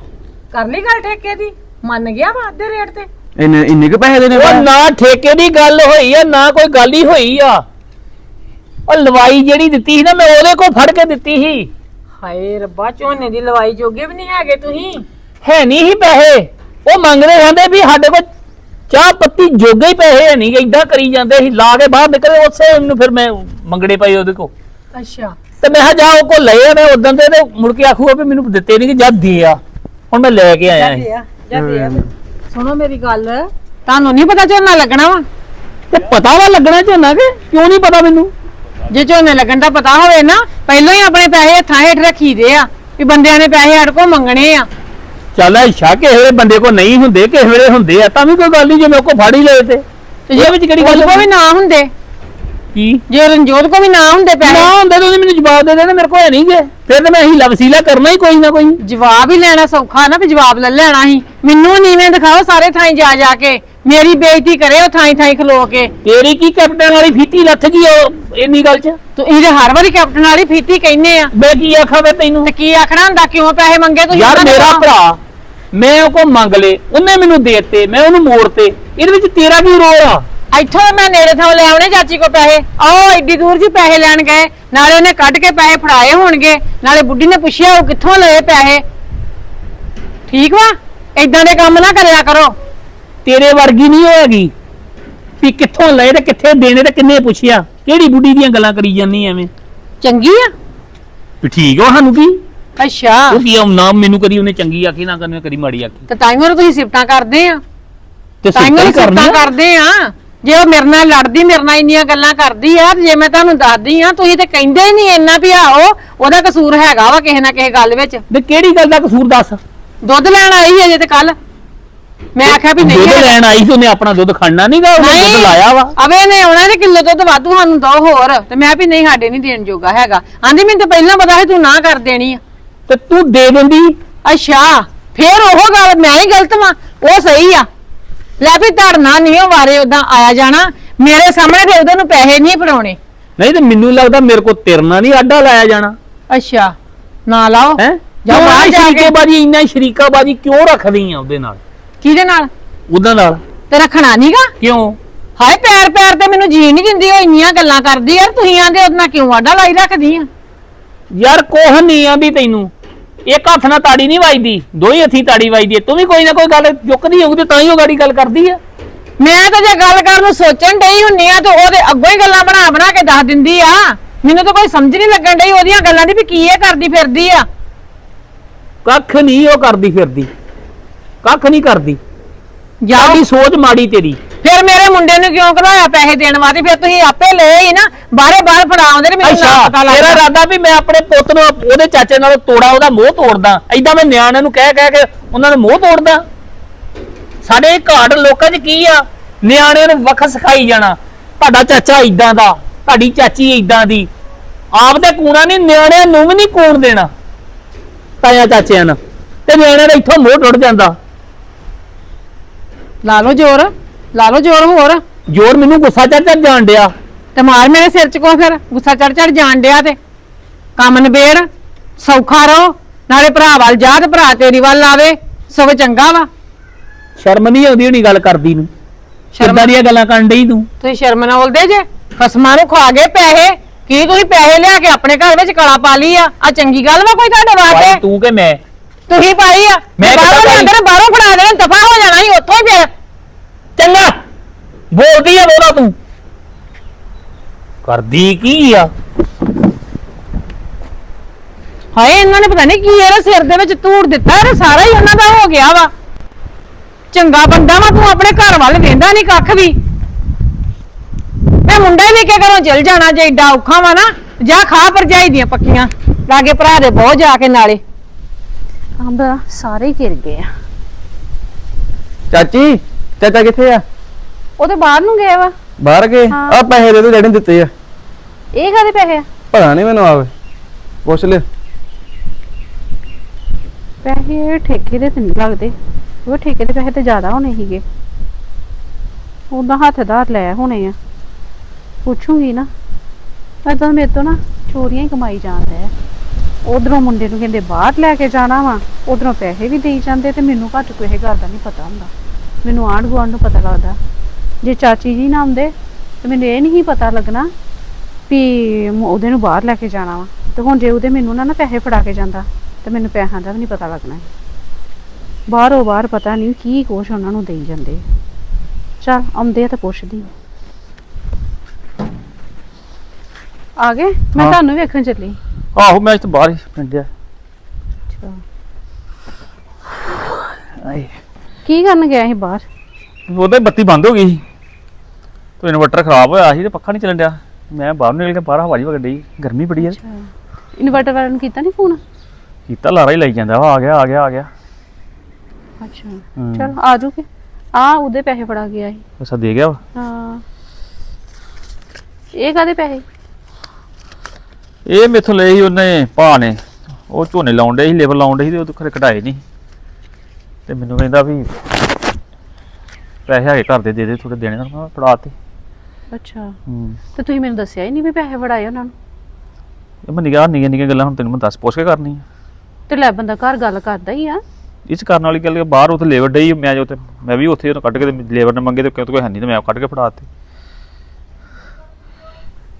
ਕਰ ਲਈ ਗੱਲ ਠੇਕੇ ਦੀ? ਮੰਨ ਗਿਆ ਵਾ ਅੱਧੇ ਰੇਟ ਤੇ? ਇੰਨੇ ਇੰਨੇ ਕੁ ਪੈਸੇ ਦੇਣੇ ਉਹ ਨਾ ਠੇਕੇ ਦੀ ਗੱਲ ਹੋਈ ਆ ਨਾ ਕੋਈ ਗੱਲ ਹੀ ਹੋਈ ਆ। ਉਹ ਲਵਾਈ ਜਿਹੜੀ ਦਿੱਤੀ ਸੀ ਨਾ ਮੈਂ ਉਹਦੇ ਕੋਲ ਫੜ ਕੇ ਦਿੱਤੀ ਸੀ। ਹਾਏ ਰੱਬਾ ਝੋਨੇ ਦੀ ਲਵਾਈ ਜੋਗੇ ਵੀ ਨਹੀਂ ਹੈਗੇ ਤੁਸੀਂ? ਹੈ ਨਹੀਂ ਹੀ ਪੈਸੇ। ਉਹ ਮੰਗਦੇ ਕਹਿੰਦੇ ਵੀ ਸਾਡੇ ਕੋਲ ਚਾਹ ਪੱਤੀ ਜੋਗੇ ਹੀ ਪੈਸੇ ਨਹੀਂ ਇਦਾਂ ਕਰੀ ਜਾਂਦੇ ਸੀ। ਲਾ ਕੇ ਬਾਹਰ ਨਿਕਲੇ ਉਸੇ ਨੂੰ ਫਿਰ ਮੈਂ ਮੰਗਣੇ ਪਏ ਉਹਦੇ ਕੋ ਅੱਛਾ। ਤੇ ਮੈਂ ਕਿਹਾ ਜਾ ਉਹ ਕੋ ਲਏ ਆ ਮੈਂ ਉਦੋਂ ਦੇ ਤੇ ਮੁੜ ਕੇ ਆਖੂਗਾ ਵੀ ਮੈਨੂੰ ਦਿੱਤੇ ਨਹੀਂ ਕਿ ਜਦ ਦੇ ਆ। ਹੁਣ ਮੈਂ ਲੈ ਕੇ ਆਇਆ ਸੁਣੋ ਮੇਰੀ ਗੱਲ ਤੁਹਾਨੂੰ ਨਹੀਂ ਪਤਾ ਝੋਨਾ ਲੱਗਣਾ ਵਾ? ਤੇ ਪਤਾ ਵਾ ਲੱਗਣਾ ਝੋਨਾ ਕਿ? ਕਿਉਂ ਨਹੀਂ ਪਤਾ ਮੈਨੂੰ? ਜੇ ਝੋਨੇ ਲੱਗਣ ਦਾ ਪਤਾ ਹੋਵੇ ਨਾ ਪਹਿਲਾਂ ਹੀ ਆਪਣੇ ਪੈਸੇ ਹੱਥਾਂ ਹੇਠ ਰੱਖੀਦੇ ਆ ਵੀ ਬੰਦਿਆਂ ਨੇ ਪੈਸੇ ਹੜ ਕੋ ਮੰਗਣੇ ਆ। ਚੱਲ ਅੱਛਾ ਕਿਸੇ ਵੇਲੇ ਬੰਦੇ ਕੋ ਨਹੀਂ ਹੁੰਦੇ ਕਿਸੇ ਵੇਲੇ ਹੁੰਦੇ ਆ ਤਾਂ ਵੀ ਕੋਈ ਗੱਲ ਨਹੀਂ ਜੇ ਮੇਰੇ ਕੋ ਫੜ ਹੀ ਲਏ ਤੇ। ਤੇ ਜੇ ਵਿੱਚ ਕਿਹੜੀ ਗੱਲ ਵੀ ਨਾ ਹੁੰਦੇ। ਕੀ? ਜੇ ਰਣਜੋਤ ਕੋ ਵੀ ਨਾ ਹੁੰਦੇ ਨਾ ਪੈਸੇ ਹੁੰਦੇ ਤਾਂ ਉਹਨੇ ਮੈਨੂੰ ਜਵਾਬ ਦੇ ਦੇਣਾ ਮੇਰੇ ਕੋਲ ਹੈ ਨਹੀਂ ਗੇ। ਫਿਰ ਤੇ ਮੈਂ ਇਹੀ ਲਵਸੀਲਾ ਕਰਨਾ ਹੀ ਕੋਈ ਨਾ ਕੋਈ। ਜਵਾਬ ਹੀ ਲੈਣਾ ਸੌਖਾ ਨਾ ਵੀ ਜਵਾਬ ਲੈ ਲੈਣਾ ਸੀ ਮੈਨੂੰ ਨੀਵੇਂ ਦਿਖਾਓ ਸਾਰੇ ਥਾਈ ਜਾ ਜਾ ਕੇ। ਮੇਰੀ ਬੇਇੱਜ਼ਤੀ ਕਰੇ ਉਹ ਥਾਈ ਥਾਈ ਖਲੋ ਕੇ। ਤੇਰੀ ਕੀ ਕੈਪਟਨ ਵਾਲੀ ਫੀਤੀ ਲੱਥ ਗਈ ਉਹ ਇੰਨੀ ਗੱਲ 'ਚ? ਤੂੰ ਇਹਦੇ ਹਰ ਵਾਰੀ ਕੈਪਟਨ ਵਾਲੀ ਫੀਤੀ ਕਹਿੰਨੇ ਆ। ਮੈਂ ਕੀ ਆਖਾਂ ਵੇ ਤੈਨੂੰ? ਤੇ ਕੀ ਆਖਣਾ ਹੁੰਦਾ? ਕਿਉਂ ਪੈਸੇ ਮੰਗੇ ਤੁਸੀਂ ਯਾਰ ਉਹਨਾਂ ਮੇਰਾ ਕੋਲੋਂ? ਭਰਾ ਮੈਂ ਉਹ ਕੋ ਮੰਗ ਲੇ ਉਹਨੇ ਮੈਨੂੰ ਦੇਤੇ ਮੈਂ ਉਹਨੂੰ ਮੋੜਤੇ ਇਹਦੇ ਵਿੱਚ ਤੇਰਾ ਕੀ ਰੋਲ ਆ? ਇੱਥੋਂ ਮੈਂ ਨੇੜੇ ਥਾਂ ਲੈ ਆਉਣੇ ਚਾਚੀ ਕੋ ਪੈਸੇ। ਆਓ ਐਡੀ ਦੂਰ ਜੀ ਪੈਸੇ ਲੈਣ ਗਏ। ਨਾਲੇ ਉਹਨੇ ਕੱਢ ਕੇ ਪੈਸੇ ਫੜਾਏ ਹੋਣਗੇ। ਨਾਲੇ ਬੁੱਢੀ ਨੇ ਪੁੱਛਿਆ ਉਹ ਕਿੱਥੋਂ ਲਏ ਪੈਸੇ। ਠੀਕ ਵਾ? ਏਦਾਂ ਦੇ ਕੰਮ ਨਾ ਕਰਿਆ ਕਰੋ। ਤੇਰੇ ਵਰਗੀ ਨਹੀਂ ਹੋਏਗੀ ਵੀ ਕਿੱਥੋਂ ਲਏ ਤੇ ਕਿੱਥੇ ਦੇਣੇ ਤੇ ਕਿੰਨੇ ਪੁੱਛਿਆ। ਕਿਹੜੀ ਬੁੱਢੀ ਦੀਆਂ ਗੱਲਾਂ ਕਰੀ ਜਾਂਦੀ ਐਵੇਂ? ਚੰਗੀ ਆ? ਵੀ ਠੀਕ ਆ ਸਾਨੂੰ ਕੀ? ਅੱਛਾ। ਉਹ ਕੀ ਆ, ਨਾ ਮੈਨੂੰ ਕਦੀ ਉਹਨੇ ਚੰਗੀ ਆਖੀ ਨਾ ਕਦੀ ਕਦੀ ਮਾੜੀ ਆਖੀ। ਤੇ ਤਾਈਓ ਨੂੰ ਤੁਸੀਂ ਸਿਫਤਾਂ ਕਰਦੇ ਆ। ਤੇ ਸਿੱਧਾ ਕਰਨੀ ਸਿਫਤਾਂ ਆ। ਕਰਦੇ ਆ। ਜੇ ਉਹ ਮੇਰੇ ਨਾਲ ਲੜਦੀ ਮੇਰੇ ਨਾਲ ਇੰਨੀਆਂ ਗੱਲਾਂ ਕਰਦੀ ਆ ਜੇ ਮੈਂ ਤੁਹਾਨੂੰ ਦੱਸਦੀ ਆ ਤੁਸੀਂ ਤੇ ਕਹਿੰਦੇ ਹੀ ਨਹੀਂ ਇੰਨਾ ਵੀ ਆਓ ਉਹਦਾ ਕਸੂਰ ਹੈਗਾ ਵਾ ਕਿਸੇ ਨਾ ਕਿਸੇ ਗੱਲ ਵਿੱਚ। ਤੇ ਕਿਹੜੀ ਗੱਲ ਦਾ ਕਸੂਰ ਦੱਸ? ਦੁੱਧ ਲੈਣ ਆਈ ਸੀ ਅਜੇ ਤੇ ਕੱਲ ਮੈਂ ਆਖਿਆ ਵੀ ਨਹੀਂ ਦੁੱਧ ਹੈਗਾ। ਲੈਣ ਆਈ ਸੀ ਉਹਨੇ ਆਪਣਾ ਦੁੱਧ ਖੜਨਾ ਨਹੀਂਗਾ ਉਹਨੇ ਦੁੱਧ ਲਾਇਆ ਵਾ। ਅਵੇ ਨੇ ਆਉਣਾ ਤੇ ਕਿਲੋ ਦੁੱਧ ਵਾਧੂ ਸਾਨੂੰ ਦੋ ਹੋਰ। ਤੇ ਮੈਂ ਵੀ ਨਹੀਂ ਸਾਡੇ ਨਹੀਂ ਦੇਣ ਜੋਗਾ ਹੈਗਾ। ਆਂਦੀ ਮੈਨੂੰ ਤਾਂ ਪਹਿਲਾਂ ਪਤਾ ਸੀ ਤੂੰ ਨਾ ਕਰ ਦੇਣੀ ਆ। ਤੇ ਤੂੰ ਦੇ ਦਿੰਦੀ? ਅੱਛਾ ਫੇਰ ਉਹ ਗੱਲ ਮੈਂ ਹੀ ਗਲਤ ਵਾਂ। ਉਹ ਸਹੀ ਆ। ਲੈ ਵੀ ਧੜਨਾ ਨਹੀਂ ਉਹ ਵਾਰੇ ਉਦਾਂ ਆਇਆ ਜਾਣਾ। ਮੇਰੇ ਸਾਹਮਣੇ ਤੇ ਉਹਦੇ ਨੂੰ ਪੈਸੇ ਨਹੀਂ ਫੜਾਉਣੇ। ਨਹੀਂ ਤੇ ਮੈਨੂੰ ਲੱਗਦਾ ਮੇਰੇ ਕੋ ਤਿਰਨਾ ਨਹੀਂ ਆਡਾ ਲਾਇਆ ਜਾਣਾ। ਅੱਛਾ ਨਾ ਲਾਓ। ਹੈ? ਜਾ ਜਾਂ ਬਾਹਰ ਜਾ ਕੇ- ਬਾਜੀ ਇੰਨਾ ਸ਼ਰੀਕਾ ਬਾਜੀ ਕਿਉਂ ਰੱਖਦੀ ਆ ਉਹਦੇ ਨਾਲ? ਕਿਹਦੇ ਨਾਲ? ਉਹਦੇ ਨਾਲ। ਤੇ ਰੱਖਣਾ ਨਹੀਂਗਾ ਕਿਉਂ? ਹਾਏ ਪੈਰ ਪੈਰ ਤੇ ਮੈਨੂੰ ਜੀਣ ਨਹੀਂ ਦਿੰਦੀ ਉਹ ਇੰਨੀਆਂ ਗੱਲਾਂ ਕਰਦੀ ਯਾਰ ਤੁਸੀਂ ਆਂਦੇ ਉਹਦੇ ਨਾਲ ਕਿਉਂ ਆਡਾ ਲਾਈ ਰੱਖਦੀ ਆ? ਯਾਰ ਕੋਹ ਨਹੀਂ ਆਂਦੀ ਤੈਨੂੰ। ਇੱਕ ਹੱਥ ਨਾਲ ਤਾੜੀ ਨਹੀਂ ਵੱਜਦੀ ਦੋਹੀ ਹੱਥੀ ਤਾੜੀ ਵੱਜਦੀ ਹੈ। ਤੂੰ ਵੀ ਕੋਈ ਨਾ ਕੋਈ ਗੱਲ ਚੁੱਕਦੀ ਹੋਊਗੀ ਤੇ ਤਾਂ ਹੀ ਉਹ ਗਾੜੀ ਗੱਲ ਕਰਦੀ ਆ। ਮੈਂ ਤਾਂ ਜੇ ਗੱਲ ਕਰਨ ਨੂੰ ਸੋਚਣ ਡਈ ਹੁੰਨੀ ਆ ਤੇ ਉਹਦੇ ਅੱਗੋਂ ਹੀ ਗੱਲਾਂ ਬਣਾ ਬਣਾ ਕੇ ਦੱਸ ਦਿੰਦੀ ਆ। ਮੈਨੂੰ ਤਾਂ ਕੋਈ ਸਮਝ ਨਹੀਂ ਲੱਗਣ ਡਈ ਉਹਦੀਆਂ ਗੱਲਾਂ ਦੀ ਵੀ ਕੀ ਇਹ ਕਰਦੀ ਫਿਰਦੀ ਆ। ਕੱਖ ਨਹੀਂ ਉਹ ਕਰਦੀ ਫਿਰਦੀ। ਕੱਖ ਨਹੀਂ ਕਰਦੀ। ਸਾਡੀ ਸੋਚ ਮਾੜੀ ਤੇਰੀ। ਫਿਰ ਮੇਰੇ ਮੁੰਡੇ ਨੂੰ ਕਿਉਂ ਘਲਾਇਆ ਪੈਸੇ ਦੇਣ ਵਾਸਤੇ? ਫਿਰ ਤੁਸੀਂ ਆਪੇ ਲਏ ਹੀ ਨਾ। ਬਾਹਰੇ ਬਾਹਰ ਫੜਾਉਂਦੇ ਨੇ ਮੈਨੂੰ ਨਾ ਪਤਾ ਤੇਰਾ ਲੱਗਦਾ ਇਰਾਦਾ ਵੀ ਮੈਂ ਆਪਣੇ ਪੁੱਤ ਨੂੰ ਉਹਦੇ ਚਾਚੇ ਨਾਲ ਤੋੜਾ ਉਹਦਾ ਮੋਹ ਤੋੜਦਾ। ਐਦਾਂ ਮੈਂ ਨਿਆਣਿਆਂ ਨੂੰ ਕਹਿ ਕਹਿ ਕੇ ਉਹਨਾਂ ਨੂੰ ਮੋਹ ਤੋੜਦਾ। ਸਾਡੇ ਘਾਟ ਲੋਕਾਂ 'ਚ ਕੀ ਆ? ਨਿਆਣਿਆਂ ਨੂੰ ਵੱਖ ਸਿਖਾਈ ਜਾਣਾ। ਤੁਹਾਡਾ ਚਾਚਾ ਇਦਾਂ ਦਾ ਤੁਹਾਡੀ ਚਾਚੀ ਇਦਾਂ ਦੀ। ਆਪ ਤੇ ਕੂਣਾ ਨਹੀਂ ਨਿਆਣਿਆਂ ਨੂੰ ਵੀ ਨਹੀਂ ਕੂਣ ਦੇਣਾ। ਤਾਇਆ ਚਾਚਿਆਂ ਨਾਲ। ਤੇ ਨਿਆਣਿਆਂ ਦਾ ਇੱਥੋਂ ਮੋਹ ਟੁੱਟ ਜਾਂਦਾ। ਲਾ ਲਓ ਜ਼ੋਰ। ਲਾ ਲਓ ਜ਼ੋਰ ਹੋਰ। ਜੋਰ ਮੈਨੂੰ ਗੁੱਸਾ ਚੜ ਚੜ ਜਾਣ ਡਿਆ। ਤੇ ਮਾਰ ਮੇਰੇ ਸਿਰ 'ਚ ਕੋ ਫਿਰ ਗੁੱਸਾ ਚੜ ਚੜ ਜਾਣ ਡਿਆ ਤੇ। ਕੰਮ ਨਿਬੇੜ ਸੌਖਾ ਰਹੋ ਨਾਲੇ ਭਰਾ ਵੱਲ ਜਾ ਤੇ ਭਰਾ ਤੇਰੀ ਵੱਲ ਆਵੇ ਸਗੋਂ ਚੰਗਾ ਵਾ। ਸ਼ਰਮ ਨਹੀਂ ਆਉਂਦੀ ਹੋਣੀ ਗੱਲ ਕਰਦੀ ਨੂੰ। ਕਿੱਦਾਂ ਦੀਆਂ ਗੱਲਾਂ ਕਰਨ ਡਈ ਤੂੰ? ਤੁਸੀਂ ਸ਼ਰਮ ਨਾਲ ਬੋਲਦੇ ਜੇ। ਖਸਮਾਂ ਨੂੰ ਖਾ ਗਏ ਪੈਸੇ। ਕੀ ਤੁਸੀਂ ਪੈਸੇ ਲਿਆ ਕੇ ਆਪਣੇ ਘਰ ਵਿੱਚ ਕਲਾ ਪਾ ਲਈ ਆ? ਆ ਚੰਗੀ ਗੱਲ ਵਾ ਕੋਈ ਤੁਹਾਡੇ ਭਾਈ ਵਾਸਤੇ? ਤੂੰ ਕਿ ਮੈਂ? ਤੁਸੀਂ ਪਾਈ ਆ। ਮੈਂ ਬਾਹਰੋਂ ਕਿੱਦਾਂ ਪਾਈ? ਲਿਆਂਦੇ ਨੇ ਬਾਹਰੋਂ ਫੜਾ ਦੇਣਾ ਦਫਾ ਹੋ ਜਾਣਾ ਸੀ ਉੱਥੋਂ ਹੀ ਫਿਰ ਚੰਗਾ। ਬੋਲਦੀ ਆ ਬੋਲਾ ਤੂੰ। ਕਰਦੀ ਕੀ ਆ? ਹਾਏ ਇਹਨਾਂ ਨੇ ਪਤਾ ਨਹੀਂ ਕੀ ਇਹਦੇ ਸਿਰ ਦੇ ਵਿੱਚ ਧੂੜ ਦਿੱਤਾ ਇਹ ਸਾਰਾ ਹੀ ਉਹਨਾਂ ਦਾ ਹੋ ਗਿਆ ਵਾ। ਚੰਗਾ ਬੰਦਾ ਵਾ ਤੂੰ ਆਪਣੇ ਘਰ ਵੱਲ ਵੇਂਦਾ ਨਹੀਂ ਕੱਖ ਵੀ। ਮੈਂ ਮੁੰਡਾ ਹੀ ਲੈ ਕੇ ਘਰੋਂ ਚਲ ਜਾਣਾ ਜੇ ਏਡਾ ਔਖਾ ਵਾ ਨਾ ਜਾ ਖਾ ਭਰਜਾਈ ਦੀਆਂ ਪੱਕੀਆਂ ਲਾਗੇ ਭਰਾ ਦੇ ਬਹੁਤ ਜਾ ਕੇ ਨਾਲੇ। ਅੰਬ ਸਾਰੇ ਹੀ ਗਿਰ ਗਏ ਆ। ਚਾਚੀ ਚਾਚਾ ਕਿੱਥੇ ਆ? ਉਹ ਤੇ ਬਾਹਰ ਨੂੰ ਗਏ ਵਾ। ਬਾਹਰ ਗਏ? ਹਾਂ। ਆ ਪੈਸੇ ਦੇ ਦੇ ਜਿਹੜੇ ਦਿੱਤੇ ਆ। ਇਹ ਕਾਦੇ ਪੈਸੇ ਆ? ਪਤਾ ਨਹੀਂ ਮੈਨੂੰ ਆਵੇ। ਪੁੱਛ ਲਿਓ। ਪੈਸੇ ਠੇਕੇ ਦੇ ਤੇ ਨਹੀਂ ਲੱਗਦੇ। ਉਹ ਠੇਕੇ ਦੇ ਪੈਸੇ ਤੇ ਜ਼ਿਆਦਾ ਹੋਣੇ ਸੀਗੇ। ਉਹਦਾ ਹੱਥਦਾਰ ਲੈ ਹੋਣੇ ਆ। ਪੁੱਛੂਗੀ ਨਾ। ਤਾਂ ਮੇਰੇ ਤੋਂ ਨਾ ਚੋਰੀਆਂ ਹੀ ਕਮਾਈ ਜਾਂਦੇ ਆ। ਉਧਰੋਂ ਮੁੰਡੇ ਨੂੰ ਕਹਿੰਦੇ ਬਾਹਰ ਲੈ ਕੇ ਜਾਣਾ ਵਾ। ਉਧਰੋਂ ਪੈਸੇ ਵੀ ਦੇਈ ਜਾਂਦੇ ਤੇ ਮੈਨੂੰ ਘੱਟ ਕੋਈ ਗੱਲ ਦਾ ਨਹੀਂ ਪਤਾ ਹੁੰਦਾ। ਮੈਨੂੰ ਆਂਢ ਗੁਆਂਢ ਨੂੰ ਪਤਾ ਲੱਗਦਾ। ਜੇ ਚਾਚੀ ਜੀ ਨਾ ਆਉਂਦੇ ਤੇ ਮੈਨੂੰ ਇਹ ਨਹੀਂ ਪਤਾ ਲੱਗਣਾ ਵੀ ਉਹਦੇ ਨੂੰ ਬਾਹਰ ਲੈ ਕੇ ਜਾਣਾ ਵਾ। ਤੇ ਹੁਣ ਜੇ ਉਹਦੇ ਮੈਨੂੰ ਨਾ ਨਾ ਪੈਸੇ ਫੜਾ ਕੇ ਜਾਂਦਾ ਤੇ ਮੈਨੂੰ ਪੈਸਿਆਂ ਦਾ ਵੀ ਨਹੀਂ ਪਤਾ ਲੱਗਣਾ। ਬਾਹਰੋਂ ਬਾਹਰ ਪਤਾ ਨਹੀਂ ਕੀ ਕੁਛ ਉਹਨਾਂ ਨੂੰ ਦੇਈ ਜਾਂਦੇ। ਚੱਲ ਆਉਂਦੇ ਆ ਤਾਂ ਪੁੱਛਦੀ ਆਂ। ਗਏ? ਮੈਂ ਹਾਂ। ਤੁਹਾਨੂੰ ਵੇਖਣ ਚੱਲੀ। ਆਹੋ ਮੈਂ ਇੱਥੇ ਬਾਹਰ ਹੀ ਪਿੰਡਿਆ ਆਏ। ਕੀ ਕਰਨ ਗਿਆ ਸੀ ਬਾਹਰ? ਉਹਦੇ ਬੱਤੀ ਬੰਦ ਹੋ ਗਈ ਸੀ। ਤੇ ਇਨਵਰਟਰ ਖਰਾਬ ਹੋਇਆ ਸੀ ਤੇ ਪੱਖਾ ਨਹੀਂ ਚੱਲਣ ਡਿਆ। ਮੈਂ ਬਾਹਰ ਨਿਕਲ ਕੇ ਬਾਹਰ ਹਵਾ ਜੀ ਡਈ ਗਰਮੀ ਬੜੀ ਆ। ਇਨਵਰਟਰ ਵਾਲਿਆਂ ਨੂੰ ਕੀਤਾ ਨਹੀਂ ਫੋਨ? ਕੀਤਾ ਲਾਰਾ ਹੀ ਲਾਈ ਜਾਂਦਾ। ਵਾ ਆ ਗਿਆ ਆ ਗਿਆ ਆ ਗਿਆ। ਅੱਛਾ। ਹੂੰ। ਚਲ ਆ ਜੂਗੇ ਆ ਉਹਦੇ ਪੈਸੇ ਫੜਾ ਗਿਆ ਸੀ ਅੱਛਾ ਦੇ ਗਿਆ ਵਾ। ਹਾਂ। ਇਹ ਕਾਦੇ ਪੈਸੇ? ਇਹ ਮੇਥੋਂ ਲਏ ਸੀ ਉਹਨੇ ਭਾ ਨੇ। ਉਹ ਝੋਨੇ ਲਾਉਣ ਡੇ ਸੀ ਲੇਬਰ ਲਾਉਣ ਡੇ ਸੀ ਤੇ ਉਹ ਖਰੇ ਕਢਾਏ ਨਹੀਂ ਤੇ ਮੈਨੂੰ ਕਹਿੰਦਾ ਵੀ ਪੈਸੇ ਹੈਗੇ ਘਰ ਦੇ ਦੇ ਦੇ ਥੋੜੇ ਦੇਣੇ ਨਾਲ ਮੈਂ ਫੜਾ ਤੇ ਅੱਛਾ। ਹੂੰ। ਤੇ ਤੁਸੀਂ ਮੈਨੂੰ ਦੱਸਿਆ ਹੀ ਨਹੀਂ ਵੀ ਪੈਸੇ ਫੜਾਏ ਉਹਨਾਂ ਨੂੰ? ਇਹ ਮੈਂ ਨਿਗਾਹ ਨਿਗਾਹ ਗੱਲਾਂ ਹੁਣ ਤੈਨੂੰ ਮੈਂ ਦੱਸ ਪੁੱਛ ਕੇ ਕਰਨੀ ਆ ਤੇ ਲੈ ਬੰਦਾ ਘਰ ਗੱਲ ਕਰਦਾ ਹੀ ਆ। ਚ ਕਰਨ ਵਾਲੀ ਗੱਲ ਕਿ ਬਾਹਰ ਉੱਥੇ ਲੇਬਰ ਡਈ ਮੈਂ ਜੋ ਤੇ ਮੈਂ ਵੀ ਉੱਥੇ ਉਹਨੂੰ ਕੱਢ ਕੇ ਲੇਬਰ ਨੇ ਮੰਗੇ ਤੇ ਕਿਉਂ ਕੋਈ ਹੈ ਨਹੀਂ ਤੇ ਮੈਂ ਕੱਢ ਕੇ ਫੜਾ ਤੇ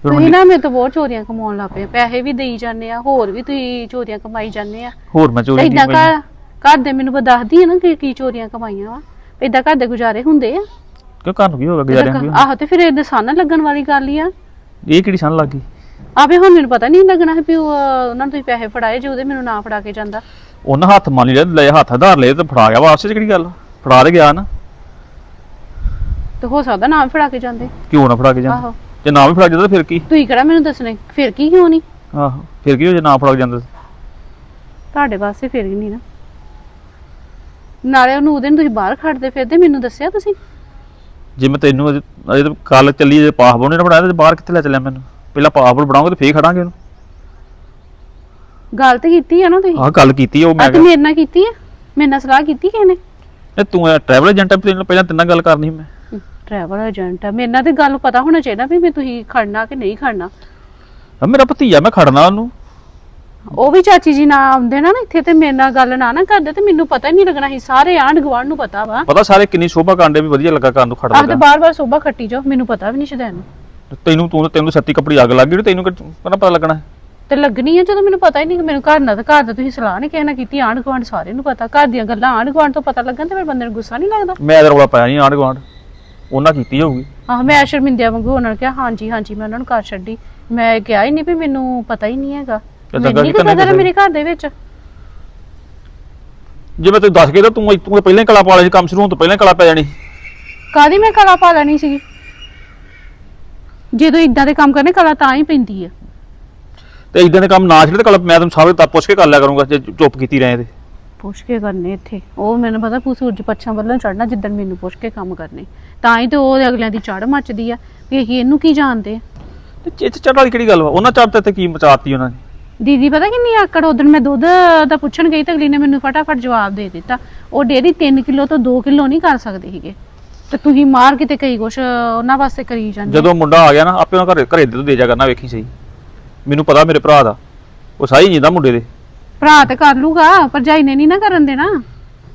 ਫਿਰ ਤੁਸੀਂ ਨਾ ਮੇਰੇ ਤੋਂ ਬਹੁਤ ਚੋਰੀਆਂ ਕਮਾਉਣ ਲੱਗ ਪਏ ਪੈਸੇ ਵੀ ਦੇਈ ਜਾਂਦੇ ਆ ਹੋਰ ਵੀ ਤੁਸੀਂ ਚੋਰੀਆਂ ਕਮਾਈ ਜਾਂਦੇ ਆ। ਹੋਰ ਮੈਂ ਚੋਰੀ ਇਦਾਂ ਕੀ ਘਰ ਘਰ ਦੇ ਮੈਨੂੰ ਬਸ ਦੱਸਦੀ ਆ ਨਾ ਕਿ ਕੀ ਚੋਰੀਆਂ ਕਮਾਈਆਂ ਵਾ ਇਦਾਂ ਘਰ ਦੇ ਗੁਜ਼ਾਰੇ ਹੁੰਦੇ ਆ। ਕਿਉਂ ਘਰ ਨੂੰ ਕੀ ਹੋਗਾ ਗੁਜ਼ਾਰਿਆਂ ਨੂੰ ਆਹੋ ਤੇ ਫਿਰ ਇਹ ਦਸਾਨਾ ਲੱਗਣ ਵਾਲੀ ਗੱਲ ਹੀ ਆ। ਇਹ ਕਿਹੜੀ ਸਨ ਲੱਗੀ ਆਵੇ ਹੁਣ ਮੈਨੂੰ ਪਤਾ ਨਹੀਂ ਲੱਗਣਾ ਵੀ ਉਹ, ਉਹਨਾਂ ਨੂੰ ਤੁਸੀਂ ਪੈਸੇ ਫੜਾਏ ਜੇ ਉਹਦੇ ਮੈਨੂੰ ਨਾ ਫੜਾ ਕੇ ਜਾਂਦਾ। ਉਹਨਾਂ ਹੱਥ ਮੰਨ ਲਿਆ ਲੈ ਹੱਥ ਆਧਾਰ ਲਏ ਤੇ ਫੜਾ ਗਿਆ ਵਾਪਸ ਚ ਕਿਹੜੀ ਗੱਲ ਫੜਾ ਤੇ ਗਿਆ ਨਾ। ਤੇ ਹੋ ਸਕਦਾ ਨਾ ਫੜਾ ਕੇ ਜਾਂਦੇ। ਕਿਉਂ ਨਾ ਫੜਾ ਕੇ ਜਾਂਦਾ? ਆਹੋ। ਜੇ ਨਾ ਵੀ ਫੜਾ ਜਾਂਦਾ ਫਿਰ ਕੀ? ਤੁਸੀਂ ਕਿਹੜਾ ਮੈਨੂੰ ਦੱਸਣੇ ਫਿਰ ਕੀ ਕਿਉਂ ਨਹੀਂ ਆਹੋ ਫਿਰ ਕੀ ਹੋ ਜੇ ਨਾ ਫੜਾ ਕੇ ਜਾਂਦਾ? ਤੁਹਾਡੇ ਵਾਸਤੇ ਫਿਰ ਵੀ ਨਹੀਂ ਨਾ। ਨਾਲੇ ਉਹਨੂੰ ਉਹਦੇ ਨੂੰ ਤੁਸੀਂ ਬਾਹਰ ਖੜਦੇ ਫਿਰਦੇ ਮੈਨੂੰ ਦੱਸਿਆ ਤੁਸੀਂ? ਜੇ ਮੈਂ ਤੈਨੂੰ ਅਜੇ ਅਜੇ ਕੱਲ ਚੱਲੀ ਜੇ ਪਾਸਪੋਰਟ ਨਹੀਂ ਨਾ ਬਣਾਇਆ ਤੇ ਬਾਹਰ ਕਿੱਥੇ ਲੈ ਚੱਲਿਆ ਮੈਨੂੰ? ਪਹਿਲਾਂ ਪਾਸਪੋਰਟ ਬਣਾਉਂਗੇ ਤੇ ਫੇਰ ਖੜਾਂਗੇ ਉਹਨੂੰ। ਗੱਲ ਤੇ ਕੀਤੀ ਆ ਨਾ ਤੁਸੀਂ? ਆਹ ਗੱਲ ਕੀਤੀ ਆ ਉਹ ਮੈਂ ਆ ਤੇ ਮੇਰੇ ਨਾਲ ਕੀਤੀ ਆ? ਮੇਰੇ ਨਾਲ ਸਲਾਹ ਕੀਤੀ ਕਿਸੇ ਨੇ? ਕਿਹਾ ਤੂੰ ਟਰੈਵਲ ਏਜੰਟ ਆ ਪਹਿਲਾਂ ਤਿੰਨਾਂ ਗੱਲ ਕਰਨੀ ਸੀ ਮੈਂ। ਟਰੈਵਲ ਏਜੰਟ ਆ ਮੇਰੇ ਨਾਲ ਤੇ ਗੱਲ ਪਤਾ ਹੋਣਾ ਚਾਹੀਦਾ ਵੀ ਮੈਂ ਤੁਸੀਂ ਖੜਨਾ ਕਿ ਨਹੀਂ ਖੜਨਾ। ਆ ਮੇਰਾ ਭਤੀਜਾ ਮੈਂ ਖੜਨਾ ਉਹਨੂੰ। ਉਹ ਵੀ ਚਾਚੀ ਜੀ ਨਾ ਆਉਂਦੇ ਨਾ ਨਾ ਇੱਥੇ ਤੇ ਮੇਰੇ ਨਾਲ ਗੱਲ ਨਾ ਨਾ ਕਰਦੇ ਤੇ ਮੈਨੂੰ ਪਤਾ ਹੀ ਨਹੀਂ ਲੱਗਣਾ ਸੀ। ਸਾਰੇ ਆਂਢ ਗੁਆਂਢ ਨੂੰ ਪਤਾ ਵਾ। ਪਤਾ ਸਾਰੇ ਕਿੰਨੀ ਸ਼ੋਭਾ ਕਾਂਡੇ ਵੀ ਵਧੀਆ ਲੱਗਾ ਕਰਨ ਨੂੰ ਖੜ ਆਹ ਤੇ ਲੱਗਾ ਬਾਰ-ਬਾਰ ਸੋਭਾ ਖੱਟੀ ਜਾਓ ਮੈਨੂੰ ਪਤਾ ਵੀ ਨਹੀਂ ਸ਼ਦੈਨ ਤੈਨੂੰ ਤੂੰ ਤੈਨੂੰ ਸੱਤੀ ਕੱਪੜੀ ਅੱਗ ਲੱਗ ਗਈ ਤੇ ਤੈਨੂੰ ਕਿਹੜਾ ਪਤਾ ਪਤਾ ਲੱਗਣਾ? ਤੇ ਲੱਗਣੀ ਆ ਜਦੋਂ ਮੈਨੂੰ ਪਤਾ ਹੀ ਨਹੀਂ ਕਿ ਮੈਨੂੰ ਘਰ ਨਾਲ ਤਾਂ ਘਰ ਦਾ ਤੁਸੀਂ ਸਲਾਹ ਨਹੀਂ ਕਿਸੇ ਨਾਲ ਕੀਤੀ ਆਂਢ ਗੁਆਂਢ ਸਾਰੇ ਨੂੰ ਪਤਾ। ਘਰ ਦੀਆਂ ਗੱਲਾਂ ਆਂਢ ਗੁਆਂਢ ਤੋਂ ਪਤਾ ਲੱਗਣ ਤੇ ਫਿਰ ਬੰਦੇ ਨੂੰ ਗੁੱਸਾ ਨਹੀਂ ਲੱਗਦਾ। ਮੈਂ ਤਾਂ ਰੌਲਾ ਪਾਇਆ ਨਹੀਂ ਆਂਢ ਗੁਆਂਢ। ਉਹਨਾਂ ਕੀਤੀ ਹੋਊਗੀ। ਆਹ ਮੈਂ ਸ਼ਰਮਿੰਦਿਆਂ ਵਾਂਗੂ ਉਹਨਾਂ ਨੂੰ ਕਿਹਾ ਹਾਂਜੀ ਹਾਂਜੀ ਮੈਂ ਉਹਨਾਂ ਨੂੰ ਘਰ ਛੱਡੀ। ਮੈਂ ਕਿਹਾ ਹੀ ਨਹੀਂ ਵੀ ਮੈਨੂੰ ਪਤਾ ਹੀ ਨਹੀਂ ਹੈਗਾ। ਤੇ ਮੈਨੂੰ ਚੰਗਾ ਨਹੀਂ ਕੀਤਾ ਨਹੀਂ ਪਤਾ ਦੱਸਿਆ। ਮੇਰੇ ਘਰ ਦੇ ਵਿੱਚ। ਜੇ ਮੈਂ ਤੈਨੂੰ ਦੱਸ ਕੇ ਤਾਂ ਤੂੰ ਤੂੰ ਤਾਂ ਪਹਿਲਾਂ ਹੀ ਕਲਾ ਪਾ ਲਿਆ ਸੀ ਕੰਮ ਸ਼ੁਰੂ ਹੋਣ ਤੋਂ ਪਹਿਲਾਂ ਹੀ ਕਲਾ ਪੈ ਜਾਣੀ। ਕਾਦੀ ਮੈਂ ਕਲਾ ਪਾ ਲੈਣੀ ਸੀਗੀ? ਜਦੋਂ ਇਦਾਂ ਦੇ ਕੰਮ ਕਰਨੇ ਕਲਾ ਤਾਂ ਹੀ ਪੈਂਦੀ ਆ। ਤੇ ਇਦਾਂ ਦੇ ਕੰਮ ਨਾ ਛੱਡ ਤੇ ਕਲਾ ਮੈਂ ਤੈਨੂੰ ਸਾਰੇ ਤਾਂ ਪੁੱਛ ਕੇ ਕਰ ਲਿਆ ਕਰੂੰਗਾ ਜੇ ਚੁੱਪ ਕੀਤੀ ਰਹੇ ਤੇ। ਪੁੱਛ ਕੇ ਕਰਨੇ ਇੱਥੇ। ਉਹ ਮੈਨੂੰ ਪਤਾ ਪੂ ਸੂਰਜ ਪੱਛਾਂ ਵੱਲੋਂ ਚੜਨਾ ਜਿੱਦਣ ਮੈਨੂੰ ਪੁੱਛ ਕੇ ਕੰਮ ਕਰਨੇ। ਤਾਂ ਹੀ ਤੇ ਉਹ ਅਗਲਿਆਂ ਦੀ ਚੜ ਮੱਚਦੀ ਆ ਵੀ ਅਸੀਂ ਇਹਨੂੰ ਕੀ ਜਾਣਦੇ ਆ? ਤੇ ਚਿੱਚ ਚੜ ਵਾਲੀ ਕਿਹੜੀ ਗੱਲ ਵਾ? ਉਹਨਾਂ ਚੜ ਤੇ ਕੀ ਮਚਾਤੀ ਉਹਨਾਂ ਨੇ? ਦੀਦੀ ਪਤਾ ਕਿੰਨੀ ਆਕੜ ਉਦੋਂ ਮੈਂ ਦੁੱਧ ਦਾ ਪੁੱਛਣ ਗਈ ਤਾਂ ਅਗਲੀ ਨੇ ਮੈਨੂੰ ਫਟਾਫਟ ਜਵਾਬ ਦੇ ਦਿੱਤਾ। ਉਹ ਡੇਰੀ 3 ਕਿਲੋ ਤੋਂ 2 ਕਿਲੋ ਨਹੀਂ ਕਰ ਸਕਦੇ ਸੀਗੇ। ਤੇ ਤੁਸੀਂ ਮਾਰ ਕਿਤੇ ਕਈ ਕੁਛ ਉਹਨਾਂ ਵਾਸਤੇ ਕਰੀ ਜਾਂਦੇ ਜਦੋਂ ਮੁੰਡਾ ਆ ਗਿਆ ਨਾ ਆਪੇ ਉਹਨਾਂ ਘਰੇ ਘਰੇ ਦੇ ਤੋਂ ਦੇ ਜਾ ਕਰਨਾ ਵੇਖੀ ਸਹੀ। ਮੈਨੂੰ ਪਤਾ ਮੇਰੇ ਭਰਾ ਦਾ। ਉਹ ਸਾਈ ਨਹੀਂ ਦਾ ਮੁੰਡੇ ਦੇ। ਭਰਾ ਤੇ ਕਰ ਲੂਗਾ ਭਰਜਾਈ ਨੇ ਨਹੀਂ ਨਾ ਕਰਨ ਦੇਣਾ।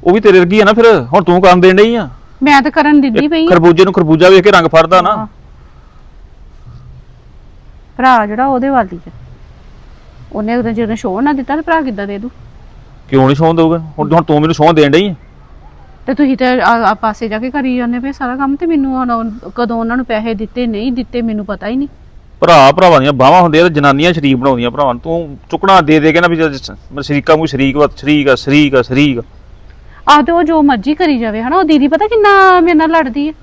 ਉਹ ਵੀ ਤੇਰੇ ਵਰਗੀ ਆ ਨਾ ਫਿਰ ਹੁਣ ਤੂੰ ਕਰਨ ਦੇਣ ਡਈ ਆ? ਮੈਂ ਤਾਂ ਕਰਨ ਦਿੰਦੀ ਪਈ ਆ। ਖਰਬੂਜੇ ਨੂੰ ਖਰਬੂਜਾ ਵੇਖ ਕੇ ਰੰਗ ਫੜਦਾ ਨਾ। ਭਰਾ ਜਿਹੜਾ ਉਹਦੇ ਵਾਲੀ ਚ ਉਹਨੇ ਉਹਦੇ ਜਦੋਂ ਸ਼ੋਅ ਨਾ ਦਿੱਤਾ ਤੇ ਭਰਾ ਕਿੱਦਾਂ ਦੇ ਦੂ? ਕਿਉਂ ਨਹੀਂ ਸੌਂ ਦਊਗਾ? ਹੁਣ ਹੁਣ ਤੂੰ ਮੈਨੂੰ ਸੌਂ ਦੇਣ ਡਈ ਤੇ ਤੁਸੀਂ ਤੇ ਆ- ਆ ਪਾਸੇ ਜਾ ਕੇ ਕਰੀ ਜਾਂਦੇ ਪਏ ਸਾਰਾ ਕੰਮ ਤੇ ਮੈਨੂੰ ਹੁਣ ਉਹ- ਕਦੋਂ ਉਹਨਾਂ ਨੂੰ ਪੈਸੇ ਦਿੱਤੇ ਨਹੀਂ ਦਿੱਤੇ ਮੈਨੂੰ ਪਤਾ ਹੀ ਨਹੀਂ। ਭਰਾ ਭਰਾਵਾਂ ਦੀਆਂ ਬਾਹਾਂ ਹੁੰਦੀਆਂ ਤੇ ਜਨਾਨੀਆਂ ਸ਼ਰੀਕ ਬਣਾਉਂਦੀਆਂ ਭਰਾਵਾਂ ਨੂੰ। ਤੂੰ ਚੁੱਕਣਾ ਦੇ ਦੇ ਕੇ ਨਾ ਵੀ ਜਦ ਮੈਂ ਸ਼ਰੀਕਾ ਮੂੰਹ ਸ਼ਰੀਕ ਵਾ ਸ਼ਰੀਕ ਆ ਸ਼ਰੀਕ ਆ ਸ਼ਰੀਕ ਆ। ਆਹ ਤੇ ਉਹ ਜੋ ਮਰਜ਼ੀ ਕਰੀ ਜਾਵੇ ਹਨਾ? ਉਹ ਦੀਦੀ ਪਤਾ ਕਿੰਨਾ ਮੇਰੇ ਨਾਲ ਲੜਦੀ ਹੈ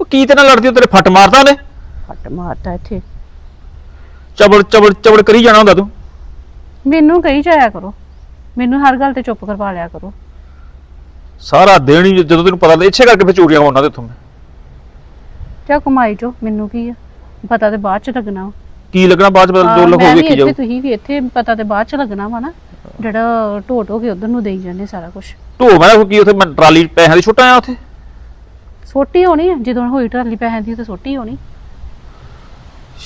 ਉਹ ਕੀ ਤੇ ਨਾਲ ਲੜਦੀ ਉਹ ਤੇਰੇ ਫੱਟ ਮਾਰਦਾ ਉਹਨੇ? ਹੱਟ ਮਾਰਦਾ ਇੱਥੇ। ਚਬੜ ਚਬੜ ਚਬੜ ਕਰੀ ਜਾਣਾ ਹੁੰਦਾ ਤੂੰ? ਮੈਨੂੰ ਕਹੀ ਜਾਇਆ ਕਰੋ। ਮੈਨੂੰ ਹਰ ਗੱਲ ਤੇ ਚੁੱਪ ਕਰਵਾ ਲਿਆ ਕਰੋ। ਸਾਰਾ ਦਿਨ ਹੀ ਜਦੋਂ ਤੈਨੂੰ ਪਤਾ ਲੱਗ ਇੱਛੇ ਕਰਕੇ ਫਿਰ ਚੋਰੀਆਂ ਹੋਣਾ ਤੇ ਉੱਥੋਂ ਮੈਂ। ਚਾ ਕਮਾਈ ਜੋ ਮੈਨੂੰ ਕੀ ਆ? ਪਤਾ ਤੇ ਬਾਅਦ ਚ ਲੱਗਣਾ ਵਾ। ਕੀ ਲੱਗਣਾ ਬਾਅਦ ਚ ਪਤਾ ਜੋ ਲਖੋ ਮੈਂ ਵੀ ਵੇਖੀ ਜਾਊ। ਇੱਥੇ ਤੁਸੀਂ ਵੀ ਇੱਥੇ ਪਤਾ ਤੇ ਬਾਅਦ ਚ ਲੱਗਣਾ ਵਾ ਨਾ। ਜਿਹੜਾ ਢੋ ਢੋ ਕੇ ਉਧਰ ਨੂੰ ਦੇਈ ਜਾਂਦੇ ਸਾਰਾ ਕੁਝ ਢੋ ਮੈਂ ਕੀ ਉੱਥੇ ਮੈਂ ਟਰਾਲੀ ਪੈਸਿਆਂ ਦੀ ਛੁੱਟ ਆਇਆ ਉੱਥੇ? ਸੋਟੀ ਹੋਣੀ ਆ ਜਦੋਂ ਹੋਈ ਟਰਾਲੀ ਪੈਸਿਆਂ ਦੀ ਤਾਂ ਸੋਟੀ ਹੋਣੀ।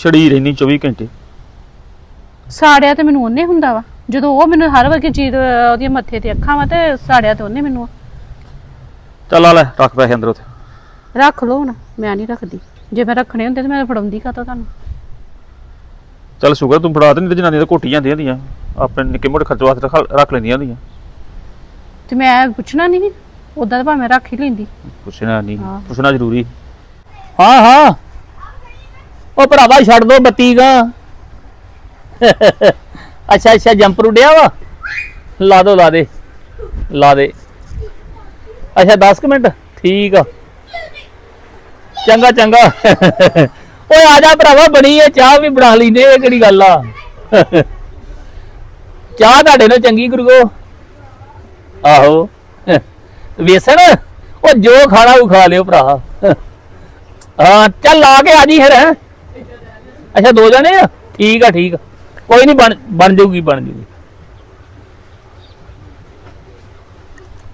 ਛੜੀ ਰਹਿਣੀ 24 ਘੰਟੇ। ਸਾੜਿਆ ਤੇ ਮੈਨੂੰ ਉਹਨੇ ਹੁੰਦਾ ਵਾ। ਜਦੋਂ ਉਹ ਮੈਨੂੰ ਹਰ ਵਾਰ ਚੀਜ਼ ਉਹਦੀਆਂ ਮੱਥੇ ਤੇ ਅੱਖਾਂ ਵਾ ਤੇ ਸਾੜਿਆ ਤੇ ਉਹਨੇ ਮੈਨੂੰ। ਚੱਲ ਆ ਲੈ ਰੱਖ ਪੈਸੇ ਅੰਦਰ ਉੱਥੇ। ਰੱਖ ਲਓ ਹੁਣ ਮੈਂ ਨਹੀਂ ਰੱਖਦੀ। ਜੇ ਮੈਂ ਰੱਖਣੇ ਹੁੰਦੇ ਤੇ ਮੈਂ ਫੜਾਉਂਦੀ ਕਾਤੋਂ ਤੁਹਾਨੂੰ। ਚੱਲ ਸ਼ੁਕਰ ਤੂੰ ਫੜਾ ਤੇ ਨਹੀਂ ਤੇ ਜਨਾਨੀਆਂ ਤਾਂ ਘੋਟੀ ਜਾਂਦੀਆਂ ਹੁੰਦੀਆਂ। ਆਪਣੇ ਨਿੱਕੇ ਮੋਟੇ ਖਰਚ ਵਾਸਤੇ ਰੱਖ- ਰੱਖ ਲੈਂਦੀਆਂ ਹੁੰਦੀਆਂ। ਤੇ ਮੈਂ ਪੁੱਛਣਾ ਨਹੀਂ ਉਦਾਂ ਤਾਂ ਭਾਵੇਂ ਰੱਖ ਹੀ ਲੈਂਦੀ। ਪੁੱਛਣਾ ਨਹੀਂ ਹਾਂ। ਪੁੱਛਣਾ ਜ਼ਰੂਰੀ। ਹਾਂ ਹਾਂ। ਉਹ ਭਰਾਵਾ ਛੱਡ ਦੋ ਬੱਤੀ ਗਾ ਅੱਛਾ ਅੱਛਾ ਜੰਪਰ ਉੱਡਿਆ ਵਾ? ਲਾ ਦੋ, ਲਾ ਦੇ ਲਾ ਦੇ। ਅੱਛਾ 10 ਕੁ ਮਿੰਟ? ਠੀਕ ਆ। ਚੰਗਾ ਚੰਗਾ। ਓਏ, ਆ ਜਾ ਭਰਾਵਾ, ਬਣੀ ਐ ਚਾਹ ਵੀ ਬਣਾ ਲੈਂਦੇ ਇਹ ਕਿਹੜੀ ਗੱਲ ਆ? ਚਾਹ ਤੁਹਾਡੇ ਨਾਲ ਚੰਗੀ ਗੁਰਗੋ ਆਹੋ। ਵੇਸਣ? ਉਹ ਜੋ ਖਾਣਾ ਉਹ ਖਾ ਲਿਓ ਭਰਾ। ਹਾਂ, ਚੱਲ ਲਾ ਕੇ ਆ ਜੀ ਫਿਰ ਅੱਛਾ, ਦੋ ਜਣੇ ਆ? ਠੀਕ ਆ ਠੀਕ ਆ। ਕੋਈ ਨਹੀਂ ਬਣ ਬਣ ਜਾਊਗੀ ਬਣ ਜਾਊਗੀ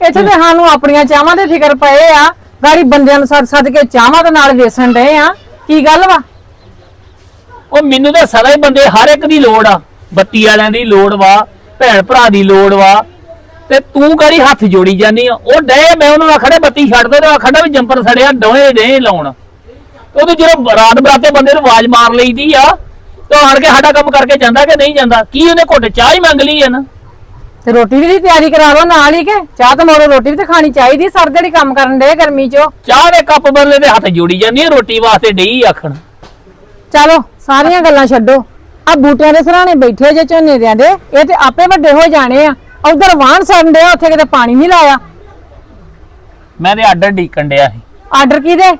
ਇੱਥੇ ਤੇ ਸਾਨੂੰ ਆਪਣੀਆਂ ਚਾਹਾਂ ਦੇ ਫਿਕਰ ਪਏ ਆ। ਗਾੜੀ ਬੰਦਿਆਂ ਨੂੰ ਸੱਦ ਸੱਦ ਕੇ ਚਾਹਾਂ ਦੇ ਨਾਲ ਵੇਸਣ ਡਏ ਆ। ਕੀ ਗੱਲ ਵਾ? ਉਹ ਮੈਨੂੰ ਤਾਂ ਹੀ ਬੰਦੇ ਹਰ ਇੱਕ ਦੀ ਲੋੜ ਆ। ਬੱਤੀ ਵਾਲਿਆਂ ਦੀ ਲੋੜ ਵਾ ਭੈਣ ਭਰਾ ਦੀ ਲੋੜ ਵਾ। ਤੇ ਤੂੰ ਕਰੀ ਹੱਥ ਜੋੜੀ ਜਾਨੀ ਆ। ਉਹ ਡੇ ਮੈਂ ਉਹਨੂੰ ਆਖੜੇ ਬੱਤੀ ਛੱਡ ਦੇ ਤੇ ਆਖੜਾ ਵੀ ਜੰਪਰ ਸੜਿਆ ਦੋਵੇਂ ਡੇ ਲਾਉਣ। ਤੇ ਉਹਦੇ ਜਦੋਂ ਰਾਤ ਬਰਾਤੇ ਬੰਦੇ ਨੂੰ ਆਵਾਜ਼ ਮਾਰ ਲਈਦੀ ਆ ਤੇ ਉਹ ਆਣ ਕੇ ਸਾਡਾ ਕੰਮ ਕਰਕੇ ਜਾਂਦਾ ਕਿ ਨਹੀਂ ਜਾਂਦਾ? ਕੀ ਉਹਨੇ ਘੁੱਟ ਚਾਹ ਹੀ ਮੰਗ ਲਈ ਆ ਨਾ? ਤੇ ਰੋਟੀ ਦੀ ਤਿਆਰੀ ਕਰਾ ਲਓ ਨਾਲ ਹੀ ਕੇ? ਚਾਹ ਤਾਂ ਮੋੜੋ ਰੋਟੀ ਵੀ ਤੇ ਖਾਣੀ ਚਾਹੀਦੀ ਸਰ ਜਿਹੜੀ ਕੰਮ ਕਰਨ ਦੇ ਗਰਮੀ 'ਚ। ਚਾਹ ਦੇ ਕੱਪ ਬਦਲੇ ਦੇ ਹੱਥ ਜੋੜੀ ਜਾਂਦੀ ਆ ਰੋਟੀ ਵਾਸਤੇ ਡਈ ਆਖਣ। ਚਲੋ ਸਾਰੀਆਂ ਗੱਲਾਂ ਛੱਡੋ। ਆ ਬੂਟਿਆਂ ਦੇ ਸਰਾਣੇ ਬੈਠੇ ਜੇ ਝੋਨੇ ਦਿਆਂ ਦੇ ਇਹ ਤੇ ਆਪੇ ਵੱਡੇ ਹੋ ਜਾਣੇ ਆ। ਉਧਰ ਵਾਹਣ ਸੜਨ ਡਿਆ ਉੱਥੇ ਕਿਤੇ ਪਾਣੀ ਨਹੀਂ ਲਾਇਆ। ਮੈਂ ਤੇ ਆਰਡਰ ਡੀਕਣ ਡਿਆ ਸੀ। ਆਰਡਰ ਕਿਹਦੇ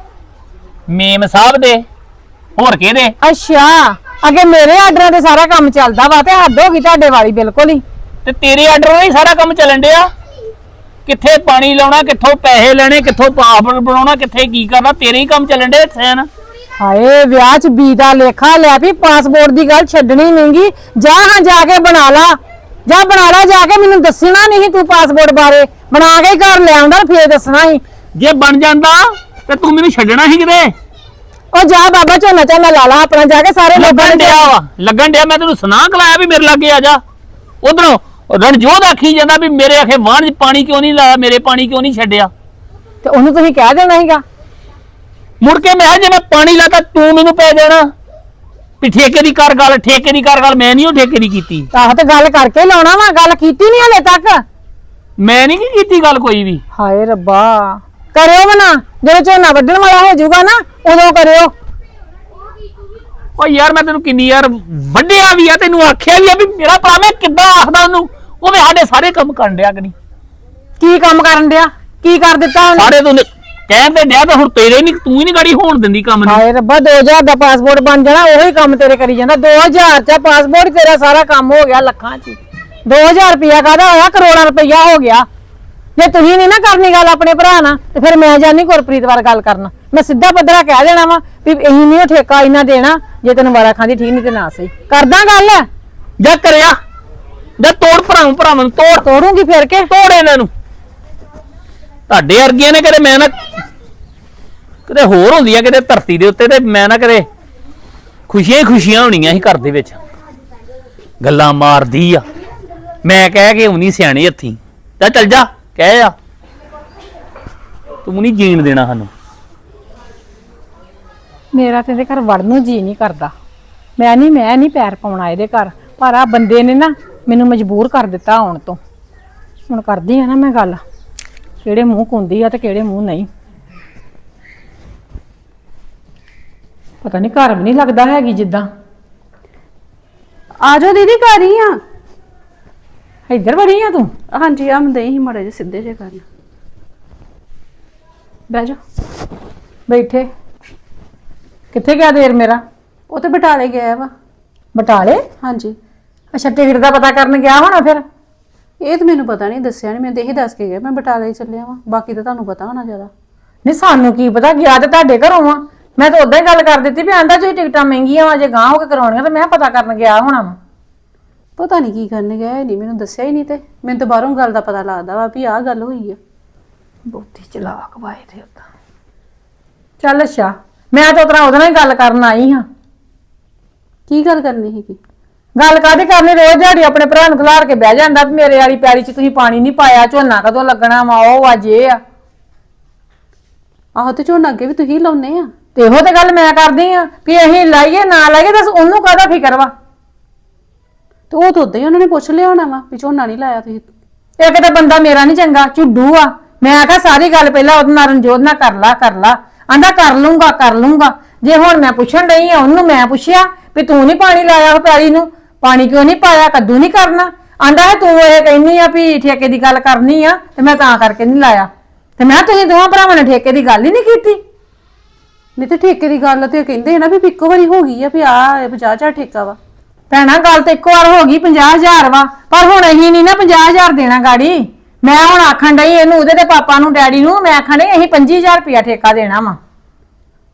ਮੇਮ ਸਾਹਿਬ ਦੇ ਹੋਰ ਕਿਹਦੇ? ਅੱਛਾ। ਅੱਗੇ ਮੇਰੇ ਆਰਡਰਾਂ ਤੇ ਸਾਰਾ ਕੰਮ ਚੱਲਦਾ ਵਾ ਤੇ ਹੱਦ ਹੋ ਗਈ ਤੁਹਾਡੇ ਵਾਲੀ ਬਿਲਕੁਲ ਹੀ। ਤੇ ਤੇਰੇ ਆਰਡਰ ਨਾਲ ਹੀ ਸਾਰਾ ਕੰਮ ਚੱਲਣ ਡਿਆ? ਕਿੱਥੇ ਪਾਣੀ ਲਾਉਣਾ ਕਿੱਥੋਂ ਪੈਸੇ ਲੈਣੇ ਕਿੱਥੋਂ ਪਾਸਪੋਰਟ ਬਣਾਉਣਾ ਕਿੱਥੇ ਕੀ ਕਰਨਾ ਤੇਰੇ ਹੀ ਕੰਮ ਚੱਲਣ ਡਿਆ ਸੈਨ ਹਾਏ ਵਿਆਹ 'ਚ ਬੀ ਦਾ ਲੇਖਾ ਲਿਆ ਵੀ ਪਾਸਪੋਰਟ ਦੀ ਗੱਲ ਛੱਡਣੀ ਨਹੀਂਗੀ ਜਾ ਹਾਂ ਜਾ ਕੇ ਬਣਾ ਲਾ। ਜਾ ਬਣਾ ਲਾ ਜਾ ਕੇ ਮੈਨੂੰ ਦੱਸਣਾ ਨਹੀਂ ਤੂੰ ਪਾਸਪੋਰਟ ਬਾਰੇ। ਬਣਾ ਕੇ ਹੀ ਘਰ ਲੈ ਆਉਂਦਾ ਫੇਰ ਦੱਸਣਾ ਸੀ। ਜੇ ਬਣ ਜਾਂਦਾ ਤੇ ਤੂੰ ਮੈਨੂੰ ਛੱਡਣਾ ਸੀ ਕਿਤੇ? ਉਹ ਜਾ ਬਾਬਾ ਝੋਨਾ ਝਾਨਾ ਲਾ ਲਾ ਆਪਣਾ ਜਾ ਕੇ ਸਾਰੇ ਲੋਕਾਂ ਲੱਗਣ ਨੇ ਡਿਆ ਵਾ ਲੱਗਣ ਡਿਆ ਮੈਂ ਤੈਨੂੰ ਸੁਨਾਹ ਕਲਾਇਆ ਵੀ ਮੇਰੇ ਲਾਗੇ ਆ ਜਾ। ਉਧਰੋਂ ਰਣਜੋਤ ਆਖੀ ਜਾਂਦਾ ਵੀ ਮੇਰੇ ਆਖੇ ਵਾਹਣ 'ਚ ਪਾਣੀ ਕਿਉਂ ਨਹੀਂ ਲਾਇਆ ਮੇਰੇ ਪਾਣੀ ਕਿਉਂ ਨਹੀਂ ਛੱਡਿਆ? ਤੇ ਉਹਨੂੰ ਤੁਸੀਂ ਕਹਿ ਦੇਣਾ ਸੀਗਾ। ਮੁੜ ਕੇ ਮੈਂ ਕਿਹਾ ਜੇ ਮੈਂ ਪਾਣੀ ਲਾਤਾ ਤੂੰ ਮੈਨੂੰ ਪੈ ਦੇਣਾ ਵੀ ਠੇਕੇ ਦੀ ਕਰ ਗੱਲ ਠੇਕੇ ਦੀ ਕਰ ਗੱਲ ਮੈਂ ਨਹੀਂ ਉਹ ਠੇਕੇ ਦੀ ਕੀਤੀ। ਆਹ ਤੇ ਗੱਲ ਕਰਕੇ ਲਾਉਣਾ ਵਾ ਗੱਲ ਕੀਤੀ ਨਹੀਂ ਹਲੇ ਤੱਕ। ਮੈਂ ਨਹੀਂ ਕੀਤੀ ਗੱਲ ਕੋਈ ਵੀ। ਹਾਏ ਰੱਬਾ ਕਰਿਓ ਬਣਾ ਜਦੋਂ ਝੋਨਾ ਵੱਢਣ ਵਾਲਾ ਹੋ ਜਾਊਗਾ ਨਾ ਉਦੋਂ ਕਰਿਓ। ਓ ਯਾਰ ਮੈਂ ਤੈਨੂੰ ਕਿੰਨੀ ਯਾਰ ਵੱਡਿਆ ਵੀ ਆ ਤੈਨੂੰ ਆਖਿਆ ਵੀ ਆ ਵੀ ਮੇਰਾ ਭਰਾ ਮੈਂ ਕਿੱਦਾਂ ਆਖਦਾ ਉਹਨੂੰ? ਉਹ ਵੀ ਸਾਡੇ ਸਾਰੇ ਕੰਮ ਕਰਨ ਡਿਆ ਕਿ ਨਹੀਂ? ਕੀ ਕੰਮ ਕਰਨ ਡਿਆ? ਕੀ ਕਰ ਦਿੱਤਾ ਉਹਨੇ? ਸਾਰੇ ਤੂੰ ਕਹਿਣ ਤੇ ਡਿਆ ਤਾਂ ਹੁਣ ਤੇਰੇ ਨਹੀਂ ਤੂੰ ਹੀ ਨਹੀਂ ਗਾੜੀ ਹੋਣ ਦਿੰਦੀ ਕੰਮ ਨੂੰ। ਹਾਏ ਰੱਬਾ 2000 ਦਾ ਪਾਸਪੋਰਟ ਬਣ ਜਾਣਾ ਉਹੀ ਕੰਮ ਤੇਰੇ ਕਰੀ ਜਾਂਦਾ। 2000 ਚ ਪਾਸਪੋਰਟ ਤੇਰਾ ਸਾਰਾ ਕੰਮ ਹੋ ਗਿਆ ਲੱਖਾਂ ਚ। 2000 ਰੁਪਿਆ ਕਾਹਦਾ ਹੋਇਆ? ਕਰੋੜਾਂ ਰੁਪਈਆ ਹੋ ਗਿਆ। ਜੇ ਤੁਸੀਂ ਨਹੀਂ ਨਾ ਕਰਨੀ ਗੱਲ ਆਪਣੇ ਭਰਾ ਨਾਲ ਤੇ ਫਿਰ ਮੈਂ ਜਾਨੀ ਗੁਰਪ੍ਰੀਤ ਵਾਰ ਗੱਲ ਕਰਨਾ। ਮੈਂ ਸਿੱਧਾ ਪੱਧਰਾ ਕਹਿ ਦੇਣਾ ਵਾ ਵੀ ਇਹੀ ਨਹੀਂ ਉਹ ਠੇਕਾ ਇਹਨਾਂ ਦੇਣਾ ਜੇ ਤੈਨੂੰ ਵਾਰਾ ਖਾਂਦੀ ਠੀਕ ਨਹੀਂ ਤੇ ਨਾ ਸਹੀ। ਕਰਦਾ ਗੱਲ? ਜਾ ਕਰਿਆ? ਜਾ ਤੋੜ ਭਰਾਵਾਂ ਭਰਾਵਾਂ ਨੂੰ ਤੋੜ। ਤੋੜੂਗੀ ਫਿਰ ਕੇ। ਤੋੜ ਇਹਨਾਂ ਨੂੰ। ਤੁਹਾਡੇ ਵਰਗੀਆਂ ਨੇ ਕਦੇ ਮੈਂ ਨਾ ਕਿਤੇ ਹੋਰ ਹੁੰਦੀ ਆ ਕਿਤੇ ਧਰਤੀ ਦੇ ਉੱਤੇ ਤੇ ਮੈਂ ਨਾ ਕਦੇ ਖੁਸ਼ੀਆਂ ਹੀ ਖੁਸ਼ੀਆਂ ਹੋਣੀਆਂ ਸੀ ਘਰ ਦੇ ਵਿੱਚ। ਗੱਲਾਂ ਮਾਰਦੀ ਆ। ਮੈਂ ਕਹਿ ਕੇ ਹੁਣੀ ਸਿਆਣੀ ਹੱਥੀ। ਜਾ ਚੱਲ ਜਾ। ਕਹਿ ਆ। ਤੂੰ ਨਹੀਂ ਜੀਣ ਦੇਣਾ ਸਾਨੂੰ। ਮੇਰਾ ਤੇ ਇਹਦੇ ਘਰ ਵੜਨ ਨੂੰ ਜੀ ਨਹੀਂ ਕਰਦਾ। ਮੈਂ ਨਹੀਂ ਮੈਂ ਨਹੀਂ ਪੈਰ ਪਾਉਣਾ ਇਹਦੇ ਘਰ। ਪਰ ਆ ਬੰਦੇ ਨੇ ਨਾ ਮੈਨੂੰ ਮਜਬੂਰ ਕਰ ਦਿੱਤਾ ਆਉਣ ਤੋਂ। ਹੁਣ ਕਰਦੀ ਆ ਨਾ ਮੈਂ ਗੱਲ। ਕਿਹੜੇ ਮੂੰਹ ਕੁੰਦੀ ਆ ਤੇ ਕਿਹੜੇ ਮੂੰਹ ਨਹੀਂ। ਪਤਾ ਨਹੀਂ ਘਰ ਵੀ ਨਹੀਂ ਲੱਗਦਾ ਹੈਗੀ ਜਿੱਦਾਂ। ਆ ਜਾਓ ਦੀਦੀ ਘਰ ਹੀ ਆ। ਇੱਧਰ ਵੜੀ ਆ ਤੂੰ? ਹਾਂਜੀ ਆ ਮੈਂ ਦਈ ਮੜੇ ਜੇ ਸਿੱਧੇ ਜੇ ਕਰਨ। ਬਹਿ ਜਾਓ ਬੈਠੇ। ਕਿੱਥੇ ਗਿਆ ਦੇਰ ਮੇਰਾ? ਉਹ ਤੇ ਬਟਾਲੇ ਗਿਆ ਵਾ। ਬਟਾਲੇ? ਹਾਂਜੀ। ਅੱਛਾ ਟਿਕਟ ਦਾ ਪਤਾ ਕਰਨ ਗਿਆ ਹੋਣਾ ਫਿਰ? ਇਹ ਤਾਂ ਮੈਨੂੰ ਪਤਾ ਨਹੀਂ ਦੱਸਿਆ ਨਹੀਂ ਮੈਂ ਤੇ ਇਹੀ ਦੱਸ ਕੇ ਗਿਆ ਮੈਂ ਬਟਾਲੇ ਹੀ ਚੱਲਿਆ ਵਾਂ। ਬਾਕੀ ਤਾਂ ਤੁਹਾਨੂੰ ਪਤਾ ਹੋਣਾ ਜ਼ਿਆਦਾ। ਨਹੀਂ ਸਾਨੂੰ ਕੀ ਪਤਾ ਗਿਆ ਤੇ ਤੁਹਾਡੇ ਘਰੋਂ ਆ ਮੈਂ ਤਾਂ ਉਦਾਂ ਹੀ ਗੱਲ ਕਰ ਦਿੱਤੀ ਵੀ ਆਂਦਾ ਜੇ ਟਿਕਟਾਂ ਮਹਿੰਗੀਆਂ ਵਾ ਜੇ ਗਾਂ ਹੋ ਕੇ ਕਰਾਉਣੀਆਂ ਤਾਂ ਮੈਂ ਪਤਾ ਕਰਨ ਗਿਆ ਹੋਣਾ ਵਾ। ਪਤਾ ਨਹੀਂ ਕੀ ਕਰਨ ਇਹ ਨਹੀਂ ਮੈਨੂੰ ਦੱਸਿਆ ਹੀ ਨਹੀਂ ਤੇ। ਮੈਨੂੰ ਤਾਂ ਬਾਹਰੋਂ ਗੱਲ ਦਾ ਪਤਾ ਲੱਗਦਾ ਵਾ ਵੀ ਆਹ ਗੱਲ ਹੋਈ ਆ। ਬਹੁਤੀ ਚਲਾਕ ਵਾਏ ਤੇ ਉਦਾਂ ਚੱਲ ਅੱਛਾ ਮੈਂ ਤਾਂ ਉਤਰਾ ਉਹਦੇ ਨਾਲ ਹੀ ਗੱਲ ਕਰਨ ਆਈ ਹਾਂ। ਕੀ ਗੱਲ ਕਰਨੀ ਸੀਗੀ? ਗੱਲ ਕਾਹਦੀ ਕਰਨੀ? ਰੋਜ਼ ਦਿਹਾੜੀ ਆਪਣੇ ਭਰਾ ਨੂੰ ਖਿਲਾਰ ਕੇ ਬਹਿ ਜਾਂਦਾ ਵੀ ਮੇਰੇ ਵਾਲੀ ਪੈਲੀ 'ਚ ਤੁਸੀਂ ਪਾਣੀ ਨਹੀਂ ਪਾਇਆ ਝੋਨਾ ਕਦੋਂ ਲੱਗਣਾ ਵਾ ਉਹ ਅੱਜ ਇਹ ਆ। ਆਹੋ ਤੇ ਝੋਨਾ ਅੱਗੇ ਵੀ ਤੁਸੀਂ ਲਾਉਨੇ ਆ। ਤੇ ਇਹੋ ਤੇ ਗੱਲ ਮੈਂ ਕਰਦੀ ਆ ਵੀ ਅਸੀਂ ਲਾਈਏ ਨਾ ਲਾਈਏ ਦੱਸ ਉਹਨੂੰ ਕਾਹਦਾ ਫਿਕਰ ਵਾ? ਤੇ ਉਹ ਤਾਂ ਉਦਾਂ ਹੀ ਉਹਨਾਂ ਨੇ ਪੁੱਛ ਲਿਆ ਹੋਣਾ ਵਾ ਵੀ ਝੋਨਾ ਨਹੀਂ ਲਾਇਆ ਤੁਸੀਂ। ਇੱਕ ਤਾਂ ਬੰਦਾ ਮੇਰਾ ਨਹੀਂ ਚੰਗਾ, ਝੁੱਡੂ ਆ। ਮੈਂ ਆਖਿਆ, ਸਾਰੀ ਗੱਲ ਪਹਿਲਾਂ ਉਹਦੇ ਨਾਲ ਰਣਜੋਤ ਨਾਲ ਕਰ ਲਾ ਕਰ ਲਾ। ਆਂਦਾ, ਕਰ ਲੂੰਗਾ ਕਰ ਲੂੰਗਾ ਜੇ ਹੁਣ ਮੈਂ ਪੁੱਛਣ ਡਈ ਆ, ਉਹਨੂੰ ਮੈਂ ਪੁੱਛਿਆ ਵੀ ਤੂੰ ਨਹੀਂ ਪਾਣੀ ਲਾਇਆ ਉਹ ਪੈਲੀ ਨੂੰ? ਪਾਣੀ ਕਿਉਂ ਨਹੀਂ ਪਾਇਆ? ਕੱਦੂ ਨਹੀਂ ਕਰਨਾ? ਆਂਦਾ ਹੈ, ਤੂੰ ਇਹ ਕਹਿੰਨੀ ਆ ਵੀ ਠੇਕੇ ਦੀ ਗੱਲ ਕਰਨੀ ਆ ਤੇ ਮੈਂ ਤਾਂ ਕਰਕੇ ਨਹੀਂ ਲਾਇਆ। ਤੇ ਮੈਂ ਕਿਹਾ, ਤੁਸੀਂ ਦੋਵਾਂ ਭਰਾਵਾਂ ਨੇ ਠੇਕੇ ਦੀ ਗੱਲ ਹੀ ਨਹੀਂ ਕੀਤੀ? ਨਹੀਂ ਤੇ ਠੇਕੇ ਦੀ ਗੱਲ ਤੇ ਕਹਿੰਦੇ ਆ ਨਾ ਵੀ ਇੱਕੋ ਵਾਰੀ ਹੋ ਗਈ ਆ ਵੀ ਆ 50000 ਠੇਕਾ ਵਾ। ਭੈਣਾ ਗੱਲ ਤੇ ਇੱਕੋ ਵਾਰ ਹੋ ਗਈ 50000 ਵਾ। ਪਰ ਹੁਣ ਅਸੀਂ ਨਹੀਂ ਨਾ 50000 ਦੇਣਾ ਗਾੜੀ। ਮੈਂ ਹੁਣ ਆਖਣ ਡਈ ਇਹਨੂੰ ਉਹਦੇ ਤੇ ਪਾਪਾ ਨੂੰ ਡੈਡੀ ਨੂੰ ਮੈਂ ਆਖਣ ਡਈ ਅਸੀਂ 25000 ਰੁਪਇਆ ਠੇਕਾ ਦੇਣਾ ਵਾ।